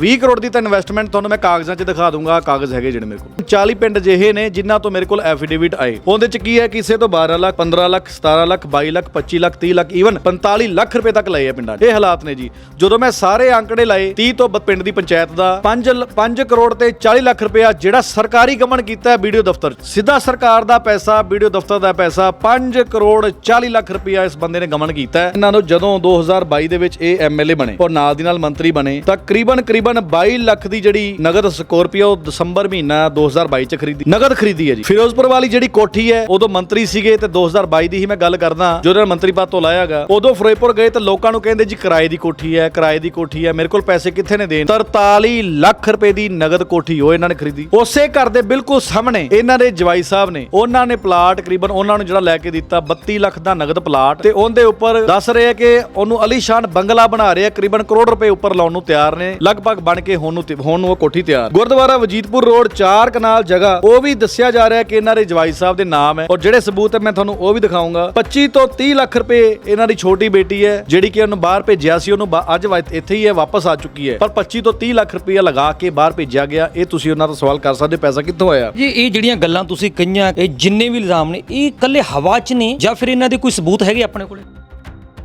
20 ਕਰੋੜ ਦੀ ਤਾਂ ਇਨਵੈਸਟਮੈਂਟ ਤੁਹਾਨੂੰ ਮੈਂ ਕਾਗਜ਼ਾਂ 'ਚ ਦਿਖਾ ਦੂੰਗਾ ਕਾਗਜ਼ ਹੈਗੇ ਜਿਹੜੇ ਮੇਰੇ ਕੋਲ। 40 ਪਿੰਡ ਜਿਹੇ ਨੇ ਜਿਨ੍ਹਾਂ ਤੋਂ ਮੇਰੇ ਕੋਲ ਐਫੀਡੇਵਿਟ ਆਏ। ਉਹਦੇ 'ਚ ਕੀ ਹੈ ਕਿਸੇ ਤੋਂ 12 ਲੱਖ 15 ਲੱਖ 17 ਲੱਖ 22 ਲੱਖ 25 ਲੱਖ 30 ਲੱਖ ਈਵਨ 45 ਲੱਖ ਰੁਪਏ ਤੱਕ ਲਏ ਆ ਪਿੰਡਾਂ ਇਹ ਹਾਲਾਤ ਨੇ ਜੀ। ਜਦੋਂ ਮੈਂ ਸਾਰੇ ਅੰਕੜੇ ਲਾਏ 30 ਤੋਂ ਪਿੰਡ ਦੀ ਪੰਚਾਇਤ ਦਾ 5 5 ਕਰੋੜ ਤੇ 40 ਲੱਖ ਰੁਪਇਆ ਜਿਹੜਾ ਸਰਕਾਰੀ ਗਮਨ ਕੀਤਾ ਹੈ ਵੀਡੀਓ ਦਫ਼ਤਰ ਸਿੱਧਾ ਸਰਕਾਰ ਦਾ ਪੈਸਾ, ਵੀਡੀਓ ਦਫ਼ਤਰ ਦਾ ਪੈਸਾ 5 ਕਰੋੜ 40 ਲੱਖ ਰੁਪਇਆ ਇਸ ਬੰਦੇ ਨੇ ਗਮਨ ਕੀਤਾ ਇਹਨਾਂ ਨੂੰ ਜਦੋਂ 2022 ਦੇ ਵਿੱਚ ਇਹ ਐਮਐਲਏ ਬਣੇ ਔਰ ਨਾਲ ਦੀ ਨਾਲ ਮੰਤਰੀ ਬਣੇ, ਤਾਂ ਕਰੀਬਨ ਕਰੀਬਨ 22 ਲੱਖ ਦੀ ਜਿਹੜੀ ਨਗਦ ਸਕੋਰਪੀਓ ਦਸੰਬਰ ਮਹੀਨਾ 2022 ਚ ਖਰੀਦੀ ਨਗਦ ਖਰੀਦੀ ਹੈ ਜੀ। ਫਿਰੋਜ਼ਪੁਰ ਵਾਲੀ ਜਿਹੜੀ ਕੋਠੀ ਹੈ, ਉਦੋਂ ਮੰਤਰੀ ਸੀਗੇ ਤੇ 2022 ਦੀ ਹੀ ਮੈਂ ਗੱਲ ਕਰਦਾ ਜਦੋਂ ਮੰਤਰੀ ਪਦ ਤੋਂ ਲਾਇਆਗਾ ਉਦੋਂ ਫਿਰੋਜ਼ਪੁਰ ਗਏ ਤੇ ਲੋਕਾਂ ਨੂੰ ਕਹਿੰਦੇ ਜੀ ਕਿਰਾਏ ਦੀ ਕੋਠੀ ਹੈ, ਕਿਰਾਏ ਦੀ ਕੋਠੀ ਹੈ, ਮੇਰੇ ਕੋਲ ਪੈਸੇ ਕਿੱਥੇ ਨੇ ਦੇਣ? 43 ਲੱਖ ਰੁਪਏ ਦੀ ਨਗਦ ਕੋਠੀ ਉਹ ਇਹਨਾਂ ਨੇ ਖਰੀਦੀ। ਉਸੇ ਘਰ ਦੇ ਬਿਲਕੁਲ ਸਾਹਮਣੇ ਇਹਨਾਂ ਦੇ ਜਵਾਈ ਸਾਹਿਬ ਨੇ, ਉਹਨਾਂ ਨੇ ਪਲਾਟ ਕਰੀਬਨ ਉਹਨਾਂ ਨੂੰ ਜਿਹੜਾ ਲੈ ਕੇ ਦਿੱਤਾ 32 ਲੱਖ ਦਾ ਨਗਦ ਪਲਾਟ ਤੇ ਉਹਦੇ ਉੱਪਰ ਦੱਸ ਰਹੇ ਆ ਕਿ ਉਹਨੂੰ ਅਲੀਸ਼ਾਨ ਬੰਗਲਾ ਬਣਾ ਰਹੇ ਆ ਕਰੀਬਨ ਕਰੋੜ ਰੁਪਏ ਉੱਪਰ ਲਾਉਣ ਨੂੰ ਤਿਆਰ ਨੇ, ਲਗਭਗ ਬਣ ਕੇ ਹੁਣ ਨੂੰ ਹੁਣ ਨੂੰ ਉਹ ਕੋਠੀ ਤਿਆਰ। ਗੁਰਦੁਆਰਾ ਵਜੀਦਪੁਰ ਰੋਡ 4 ਕਨਾਲ ਜਗ੍ਹਾ। ਉਹ ਵੀ ਦੱਸਿਆ ਜਾ ਰਿਹਾ ਕਿ ਇਹਨਾਂ ਦੇ ਜਵਾਈ ਸਾਹਿਬ ਦੇ ਨਾਮ ਹੈ ਔਰ ਜਿਹੜੇ ਸਬੂਤ ਹੈ ਮੈਂ ਤੁਹਾਨੂੰ ਉਹ ਵੀ ਦਿਖਾਉਂਗਾ। 25 ਤੋਂ 30 ਲੱਖ ਰੁਪਏ ਇਹਨਾਂ ਦੀ ਛੋਟੀ ਬੇਟੀ ਹੈ ਜਿਹੜੀ ਕਿ ਉਹਨੂੰ ਬਾਹਰ ਭੇਜਿਆ ਸੀ ਉਹਨੂੰ ਅੱਜ ਇੱਥੇ ਹੀ ਹੈ ਵਾਪਸ ਆ ਚੁੱਕੀ ਹੈ। ਪਰ 25 ਤੋਂ 30 ਲੱਖ ਰੁਪਏ ਲਗਾ ਕੇ ਬਾਹਰ ਭੇਜਿਆ ਗਿਆ ਇਹ ਤੁਸੀਂ ਉਹਨਾਂ ਤੋਂ ਸਵਾਲ ਕਰ ਸਕਦੇ ਹੋ, ਪੈਸਾ ਕਿੱਥੋਂ ਆਇਆ? ਜੀ ਇਹ ਜਿਹੜੀਆਂ ਗੱਲਾਂ ਤੁਸੀਂ ਕਹੀਆਂ ਇਹ ਜਿੰਨੇ ਵੀ ਇਲਜ਼ਾਮ ਨੇ ਇਹ ਇਕੱਲੇ ਹਵਾ 'ਚ ਨੇ ਜਾਂ ਫਿਰ ਇਹਨਾਂ ਦੇ ਕੋਈ ਸਬੂਤ ਹੈਗੇ ਆਪਣੇ ਕੋਲੇ?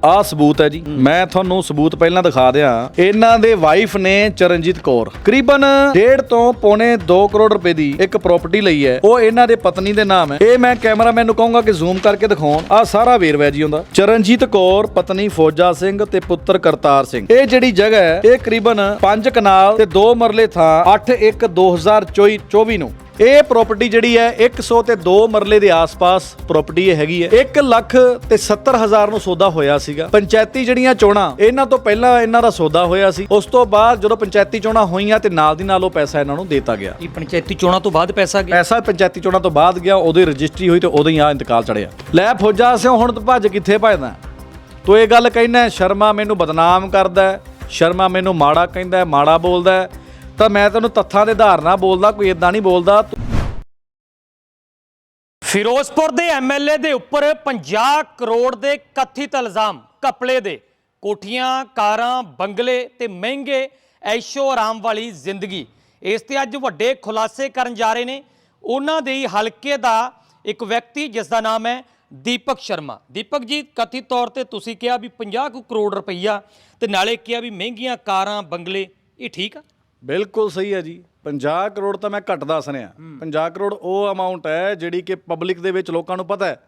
ਆਹ ਸਬੂਤ ਹੈ ਜੀ। ਮੈਂ ਤੁਹਾਨੂੰ ਸਬੂਤ ਪਹਿਲਾਂ ਦਿਖਾ ਦਿਆਂ। ਇਹਨਾਂ ਦੇ ਵਾਈਫ ਨੇ ਚਰਨਜੀਤ ਕੌਰ, ਕਰੀਬਨ 1.5 ਤੋਂ ਪੌਣੇ 2 ਕਰੋੜ ਰੁਪਏ ਦੀ ਇੱਕ ਪ੍ਰਾਪਰਟੀ ਲਈ ਹੈ। ਉਹ ਇਹਨਾਂ ਦੇ ਪਤਨੀ ਦੇ ਨਾਮ ਹੈ। ਇਹ ਮੈਂ ਕੈਮਰਾਮੈਨ ਨੂੰ ਕਹੂੰਗਾ ਕਿ ਜ਼ੂਮ ਕਰਕੇ ਦਿਖਾਉਣ। ਆਹ ਸਾਰਾ ਵੇਰਵਾ ਜੀ ਉਹਦਾ। ਚਰਨਜੀਤ ਕੌਰ, ਪਤਨੀ ਫੌਜਾ ਸਿੰਘ ਤੇ ਪੁੱਤਰ ਕਰਤਾਰ ਸਿੰਘ। ਇਹ ਜਿਹੜੀ ਜਗ੍ਹਾ ਹੈ, ਇਹ ਕਰੀਬਨ 5 ਕਨਾਲ ਤੇ 2 ਮਰਲੇ ਥਾਂ 8 1 2024 ਨੂੰ। ਇਹ ਪ੍ਰਾਪਰਟੀ ਜਿਹੜੀ ਹੈ 100 ਤੇ 2 ਮਰਲੇ ਦੇ ਆਸ-ਪਾਸ ਪ੍ਰਾਪਰਟੀ ਇਹ ਹੈਗੀ ਹੈ। 1 ਲੱਖ ਤੇ 70 ਹਜ਼ਾਰ ਨੂੰ ਸੌਦਾ ਹੋਇਆ ਸੀਗਾ। ਪੰਚਾਇਤੀ ਜਿਹੜੀਆਂ ਚੋਣਾਂ ਇਹਨਾਂ ਤੋਂ ਪਹਿਲਾਂ ਇਹਨਾਂ ਦਾ ਸੌਦਾ ਹੋਇਆ ਸੀ। ਉਸ ਤੋਂ ਬਾਅਦ ਜਦੋਂ ਪੰਚਾਇਤੀ ਚੋਣਾਂ ਹੋਈਆਂ ਤੇ ਨਾਲ ਦੀ ਨਾਲ ਉਹ ਪੈਸਾ ਇਹਨਾਂ ਨੂੰ ਦੇਤਾ ਗਿਆ। ਇਹ ਪੰਚਾਇਤੀ ਚੋਣਾਂ ਤੋਂ ਬਾਅਦ ਪੈਸਾ ਗਿਆ? ਪੈਸਾ ਪੰਚਾਇਤੀ ਚੋਣਾਂ ਤੋਂ ਬਾਅਦ ਗਿਆ ਉਦੋਂ ਹੀ ਰਜਿਸਟਰੀ ਹੋਈ ਤੇ ਉਦੋਂ ਹੀ ਆ ਇੰਤਕਾਲ ਚੜਿਆ ਲੈ ਫੌਜਾ ਸਿਓ ਹੁਣ ਤੂੰ ਭੱਜ ਕਿੱਥੇ ਭੱਜਦਾ? ਤੂੰ ਇਹ ਗੱਲ ਕਹਿਣਾ ਸ਼ਰਮਾ ਮੈਨੂੰ ਬਦਨਾਮ ਕਰਦਾ ਸ਼ਰਮਾ ਮੈਨੂੰ ਮਾੜਾ ਕਹਿੰਦਾ ਮਾੜਾ ਬੋਲਦਾ। ਤਾਂ ਮੈਂ ਤੈਨੂੰ ਤੱਥਾਂ ਦੇ ਆਧਾਰ ਨਾਲ ਬੋਲਦਾ, ਕੋਈ ਇਦਾਂ ਨਹੀਂ ਬੋਲਦਾ। ਫਿਰੋਜ਼ਪੁਰ ਦੇ ਐਮਐਲਏ ਦੇ ਉੱਪਰ 50 ਕਰੋੜ ਦੇ ਕਥਿਤ ਇਲਜ਼ਾਮ ਕਪਲੇ ਦੇ। ਕੋਠੀਆਂ, ਕਾਰਾਂ, ਬੰਗਲੇ ਤੇ ਮਹਿੰਗੇ ਐਸ਼ੋ ਆਰਾਮ ਵਾਲੀ ਜ਼ਿੰਦਗੀ। ਇਸ ਤੇ ਅੱਜ ਵੱਡੇ ਖੁਲਾਸੇ ਕਰਨ ਜਾ ਰਹੇ ਨੇ। ਉਹਨਾਂ ਦੇ ਹੀ ਹਲਕੇ ਦਾ ਇੱਕ ਵਿਅਕਤੀ ਜਿਸ ਦਾ ਨਾਮ ਹੈ ਦੀਪਕ ਸ਼ਰਮਾ। ਦੀਪਕ ਜੀ, ਕਥਿਤ ਤੌਰ ਤੇ ਤੁਸੀਂ ਕਿਹਾ ਵੀ 50 ਕੁ ਕਰੋੜ ਰੁਪਈਆ ਤੇ ਨਾਲੇ ਕਿਹਾ ਵੀ ਮਹਿੰਗੀਆਂ ਕਾਰਾਂ, ਬੰਗਲੇ, ਇਹ ਠੀਕ ਆ? ਬਿਲਕੁਲ ਸਹੀ ਹੈ ਜੀ। 50 ਕਰੋੜ ਤਾਂ ਮੈਂ ਘੱਟ ਦੱਸ ਰਿਹਾ। 50 ਕਰੋੜ ਉਹ ਅਮਾਉਂਟ ਹੈ ਜਿਹੜੀ ਕਿ ਪਬਲਿਕ ਦੇ ਵਿੱਚ ਲੋਕਾਂ ਨੂੰ ਪਤਾ ਹੈ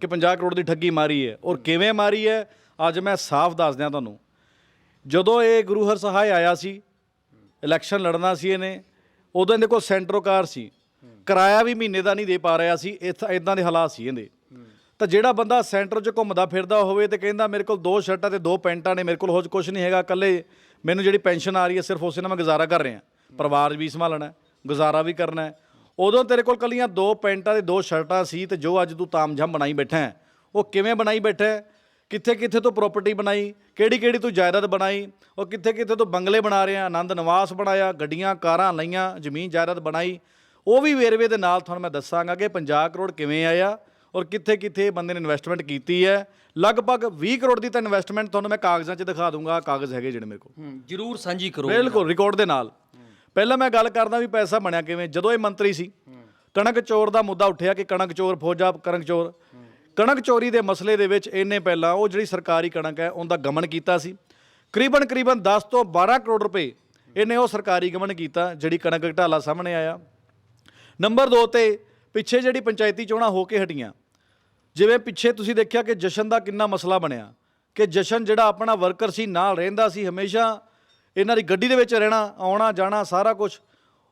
ਕਿ 50 ਕਰੋੜ ਦੀ ਠੱਗੀ ਮਾਰੀ ਹੈ ਔਰ ਕਿਵੇਂ ਮਾਰੀ ਹੈ ਅੱਜ ਮੈਂ ਸਾਫ਼ ਦੱਸ ਦਿਆਂ ਤੁਹਾਨੂੰ। ਜਦੋਂ ਇਹ ਗੁਰੂ ਹਰ ਸਹਾਇ ਆਇਆ ਸੀ ਇਲੈਕਸ਼ਨ ਲੜਨਾ ਸੀ ਇਹਨੇ ਉਦੋਂ ਇਹਦੇ ਕੋਲ ਸੈਂਟਰੋ ਕਾਰ ਸੀ। ਕਿਰਾਇਆ ਵੀ ਮਹੀਨੇ ਦਾ ਨਹੀਂ ਦੇ ਪਾ ਰਿਹਾ ਸੀ ਇਦਾਂ ਦੇ ਹਾਲਾਤ ਸੀ ਇਹਦੇ। ਤਾਂ ਜਿਹੜਾ ਬੰਦਾ ਸੈਂਟਰ 'ਚ ਘੁੰਮਦਾ ਫਿਰਦਾ ਹੋਵੇ ਤੇ ਕਹਿੰਦਾ ਮੇਰੇ ਕੋਲ ਦੋ ਸ਼ਰਟਾਂ ਤੇ ਦੋ ਪੈਂਟਾਂ ਨੇ ਮੇਰੇ ਕੋਲ ਹੋਰ ਕੁਝ ਨਹੀਂ ਹੈਗਾ ਇਕੱਲੇ ਮੈਨੂੰ ਜਿਹੜੀ ਪੈਨਸ਼ਨ ਆ ਰਹੀ ਹੈ ਸਿਰਫ ਉਸੇ ਨਾਲ ਮੈਂ ਗੁਜ਼ਾਰਾ ਕਰ ਰਿਹਾ। ਪਰਿਵਾਰ ਵੀ ਸੰਭਾਲਣਾ ਗੁਜ਼ਾਰਾ ਵੀ ਕਰਨਾ ਉਦੋਂ ਤੇਰੇ ਕੋਲ ਕੱਲੀਆਂ ਦੋ ਪੈਂਟਾਂ ਤੇ ਦੋ ਸ਼ਰਟਾਂ ਸੀ ਤੇ ਜੋ ਅੱਜ ਤੂੰ ਤਾਮਝਾਮ ਬਣਾਈ ਬੈਠਾ ਹੈ, ਉਹ ਕਿਵੇਂ ਬਣਾਈ ਬੈਠਾ ਹੈ? ਕਿੱਥੇ ਕਿੱਥੇ ਤੋਂ ਪ੍ਰਾਪਰਟੀ ਬਣਾਈ, ਕਿਹੜੀ ਕਿਹੜੀ ਤੂੰ ਜਾਇਦਾਦ ਬਣਾਈ, ਉਹ ਕਿੱਥੇ ਕਿੱਥੇ ਤੋਂ ਬੰਗਲੇ ਬਣਾ ਰਿਹਾ, ਆਨੰਦ ਨਿਵਾਸ ਬਣਾਇਆ, ਗੱਡੀਆਂ, ਕਾਰਾਂ ਲਈਆਂ, ਜ਼ਮੀਨ ਜਾਇਦਾਦ ਬਣਾਈ। ਉਹ ਵੀ ਵੇਰਵੇ ਦੇ ਨਾਲ ਤੁਹਾਨੂੰ ਮੈਂ ਦੱਸਾਂਗਾ ਕਿ 50 ਕਰੋੜ ਕਿਵੇਂ ਆਇਆ ਔਰ ਕਿੱਥੇ ਕਿੱਥੇ ਬੰਦੇ ਨੇ ਇਨਵੈਸਟਮੈਂਟ ਕੀਤੀ ਹੈ। ਲਗਭਗ 20 ਕਰੋੜ ਦੀ ਤਾਂ ਇਨਵੈਸਟਮੈਂਟ ਤੁਹਾਨੂੰ ਮੈਂ ਕਾਗਜ਼ਾਂ 'ਚ ਦਿਖਾ ਦੂੰਗਾ। ਕਾਗਜ਼ ਹੈਗੇ ਜਿਹੜੇ ਮੇਰੇ ਕੋਲ। ਜਰੂਰ ਸਾਂਝੀ ਕਰੋ। ਬਿਲਕੁਲ ਰਿਕਾਰਡ ਦੇ ਨਾਲ। ਪਹਿਲਾਂ ਮੈਂ ਗੱਲ ਕਰਦਾ ਵੀ ਪੈਸਾ ਬਣਿਆ ਕਿਵੇਂ। ਜਦੋਂ ਇਹ ਮੰਤਰੀ ਸੀ ਕਣਕ ਚੋਰ ਦਾ ਮੁੱਦਾ ਉੱਠਿਆ ਕਿ ਕਣਕ ਚੋਰ ਫੌਜਾ ਕਣਕ ਚੋਰ। ਕਣਕ ਚੋਰੀ ਦੇ ਮਸਲੇ ਦੇ ਵਿੱਚ ਇਹਨੇ ਪਹਿਲਾਂ ਉਹ ਜਿਹੜੀ ਸਰਕਾਰੀ ਕਣਕ ਹੈ ਉਹਦਾ ਗਮਨ ਕੀਤਾ ਸੀ। ਕਰੀਬਨ ਕਰੀਬਨ 10 ਤੋਂ 12 ਕਰੋੜ ਰੁਪਏ ਇਹਨੇ ਉਹ ਸਰਕਾਰੀ ਗਮਨ ਕੀਤਾ ਜਿਹੜੀ ਕਣਕ ਘਟਾਲਾ ਸਾਹਮਣੇ ਆਇਆ। ਨੰਬਰ 2 ਤੇ ਪਿੱਛੇ ਜਿਹੜੀ ਪੰਚਾਇਤੀ ਚੋਣਾਂ ਹੋ ਕੇ ਹਟੀਆਂ ਜਿਵੇਂ ਪਿੱਛੇ ਤੁਸੀਂ ਦੇਖਿਆ ਕਿ ਜਸ਼ਨ ਦਾ ਕਿੰਨਾ ਮਸਲਾ ਬਣਿਆ, ਕਿ ਜਸ਼ਨ ਜਿਹੜਾ ਆਪਣਾ ਵਰਕਰ ਸੀ, ਨਾਲ ਰਹਿੰਦਾ ਸੀ ਹਮੇਸ਼ਾ, ਇਹਨਾਂ ਦੀ ਗੱਡੀ ਦੇ ਵਿੱਚ ਰਹਿਣਾ, ਆਉਣਾ, ਜਾਣਾ, ਸਾਰਾ ਕੁਝ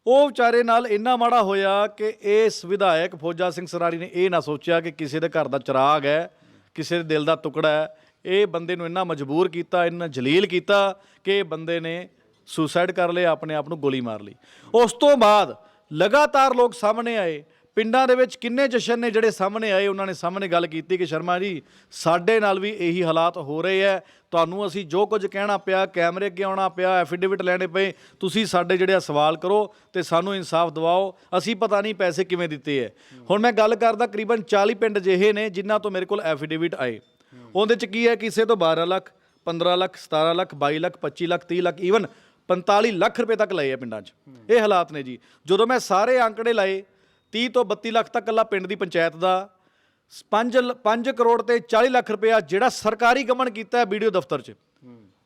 ਉਹ ਵਿਚਾਰੇ ਨਾਲ ਇੰਨਾ ਮਾੜਾ ਹੋਇਆ ਕਿ ਇਸ ਵਿਧਾਇਕ ਫੌਜਾ ਸਿੰਘ ਸਰਾਰੀ ਨੇ ਇਹ ਨਾ ਸੋਚਿਆ ਕਿ ਕਿਸੇ ਦੇ ਘਰ ਦਾ ਚਿਰਾਗ ਹੈ, ਕਿਸੇ ਦੇ ਦਿਲ ਦਾ ਟੁਕੜਾ ਹੈ, ਇਹ ਬੰਦੇ ਨੂੰ ਇੰਨਾ ਮਜਬੂਰ ਕੀਤਾ, ਇੰਨਾ ਜਲੀਲ ਕੀਤਾ ਕਿ ਇਹ ਬੰਦੇ ਨੇ ਸੁਸਾਈਡ ਕਰ ਲਿਆ ਆਪਣੇ ਆਪ ਨੂੰ ਗੋਲੀ ਮਾਰ ਲਈ। ਉਸ ਤੋਂ ਬਾਅਦ ਲਗਾਤਾਰ ਲੋਕ ਸਾਹਮਣੇ ਆਏ ਪਿੰਡਾਂ ਦੇ ਵਿੱਚ ਕਿੰਨੇ ਜਸ਼ਨ ਨੇ ਜਿਹੜੇ ਸਾਹਮਣੇ ਆਏ? ਉਹਨਾਂ ਨੇ ਸਾਹਮਣੇ ਗੱਲ ਕੀਤੀ ਕਿ ਸ਼ਰਮਾ ਜੀ, ਸਾਡੇ ਨਾਲ ਵੀ ਇਹੀ ਹਾਲਾਤ ਹੋ ਰਹੇ ਐ। ਤੁਹਾਨੂੰ ਅਸੀਂ ਜੋ ਕੁਝ ਕਹਿਣਾ ਪਿਆ, ਕੈਮਰੇ ਅੱਗੇ ਆਉਣਾ ਪਿਆ, ਐਫੀਡੇਵਿਟ ਲੈਣੇ ਪਏ, ਤੁਸੀਂ ਸਾਡੇ ਜਿਹੜੇ ਆ ਸਵਾਲ ਕਰੋ ਤੇ ਸਾਨੂੰ ਇਨਸਾਫ ਦਿਵਾਓ। ਅਸੀਂ ਪਤਾ ਨਹੀਂ ਪੈਸੇ ਕਿਵੇਂ ਦਿੱਤੇ ਐ। ਹੁਣ ਮੈਂ ਗੱਲ ਕਰਦਾ ਕਰੀਬਨ 40 ਪਿੰਡ ਜਿਹੇ ਨੇ ਜਿਨ੍ਹਾਂ ਤੋਂ ਮੇਰੇ ਕੋਲ ਐਫੀਡੇਵਿਟ ਆਏ। ਉਹਦੇ ਚ ਕੀ ਹੈ ਕਿਸੇ ਤੋਂ 12 ਲੱਖ 15 ਲੱਖ 17 ਲੱਖ 22 ਲੱਖ 25 ਲੱਖ 30 ਲੱਖ ਈਵਨ 45 ਲੱਖ ਰੁਪਏ ਤੱਕ ਲਏ ਆ ਪਿੰਡਾਂ 'ਚ। ਇਹ ਹਾਲਾਤ ਨੇ ਜੀ। ਜਦੋਂ ਮੈਂ ਸਾਰੇ ਅੰਕੜੇ ਲਾਏ 30 ਤੋਂ 32 ਲੱਖ ਤੱਕ ਕੱਲਾ ਪਿੰਡ ਦੀ ਪੰਚਾਇਤ ਦਾ। 5 5 ਕਰੋੜ ਤੇ 40 ਲੱਖ ਰੁਪਇਆ ਜਿਹੜਾ ਸਰਕਾਰੀ ਗਮਨ ਕੀਤਾ ਹੈ ਵੀਡੀਓ ਦਫ਼ਤਰ 'ਚ।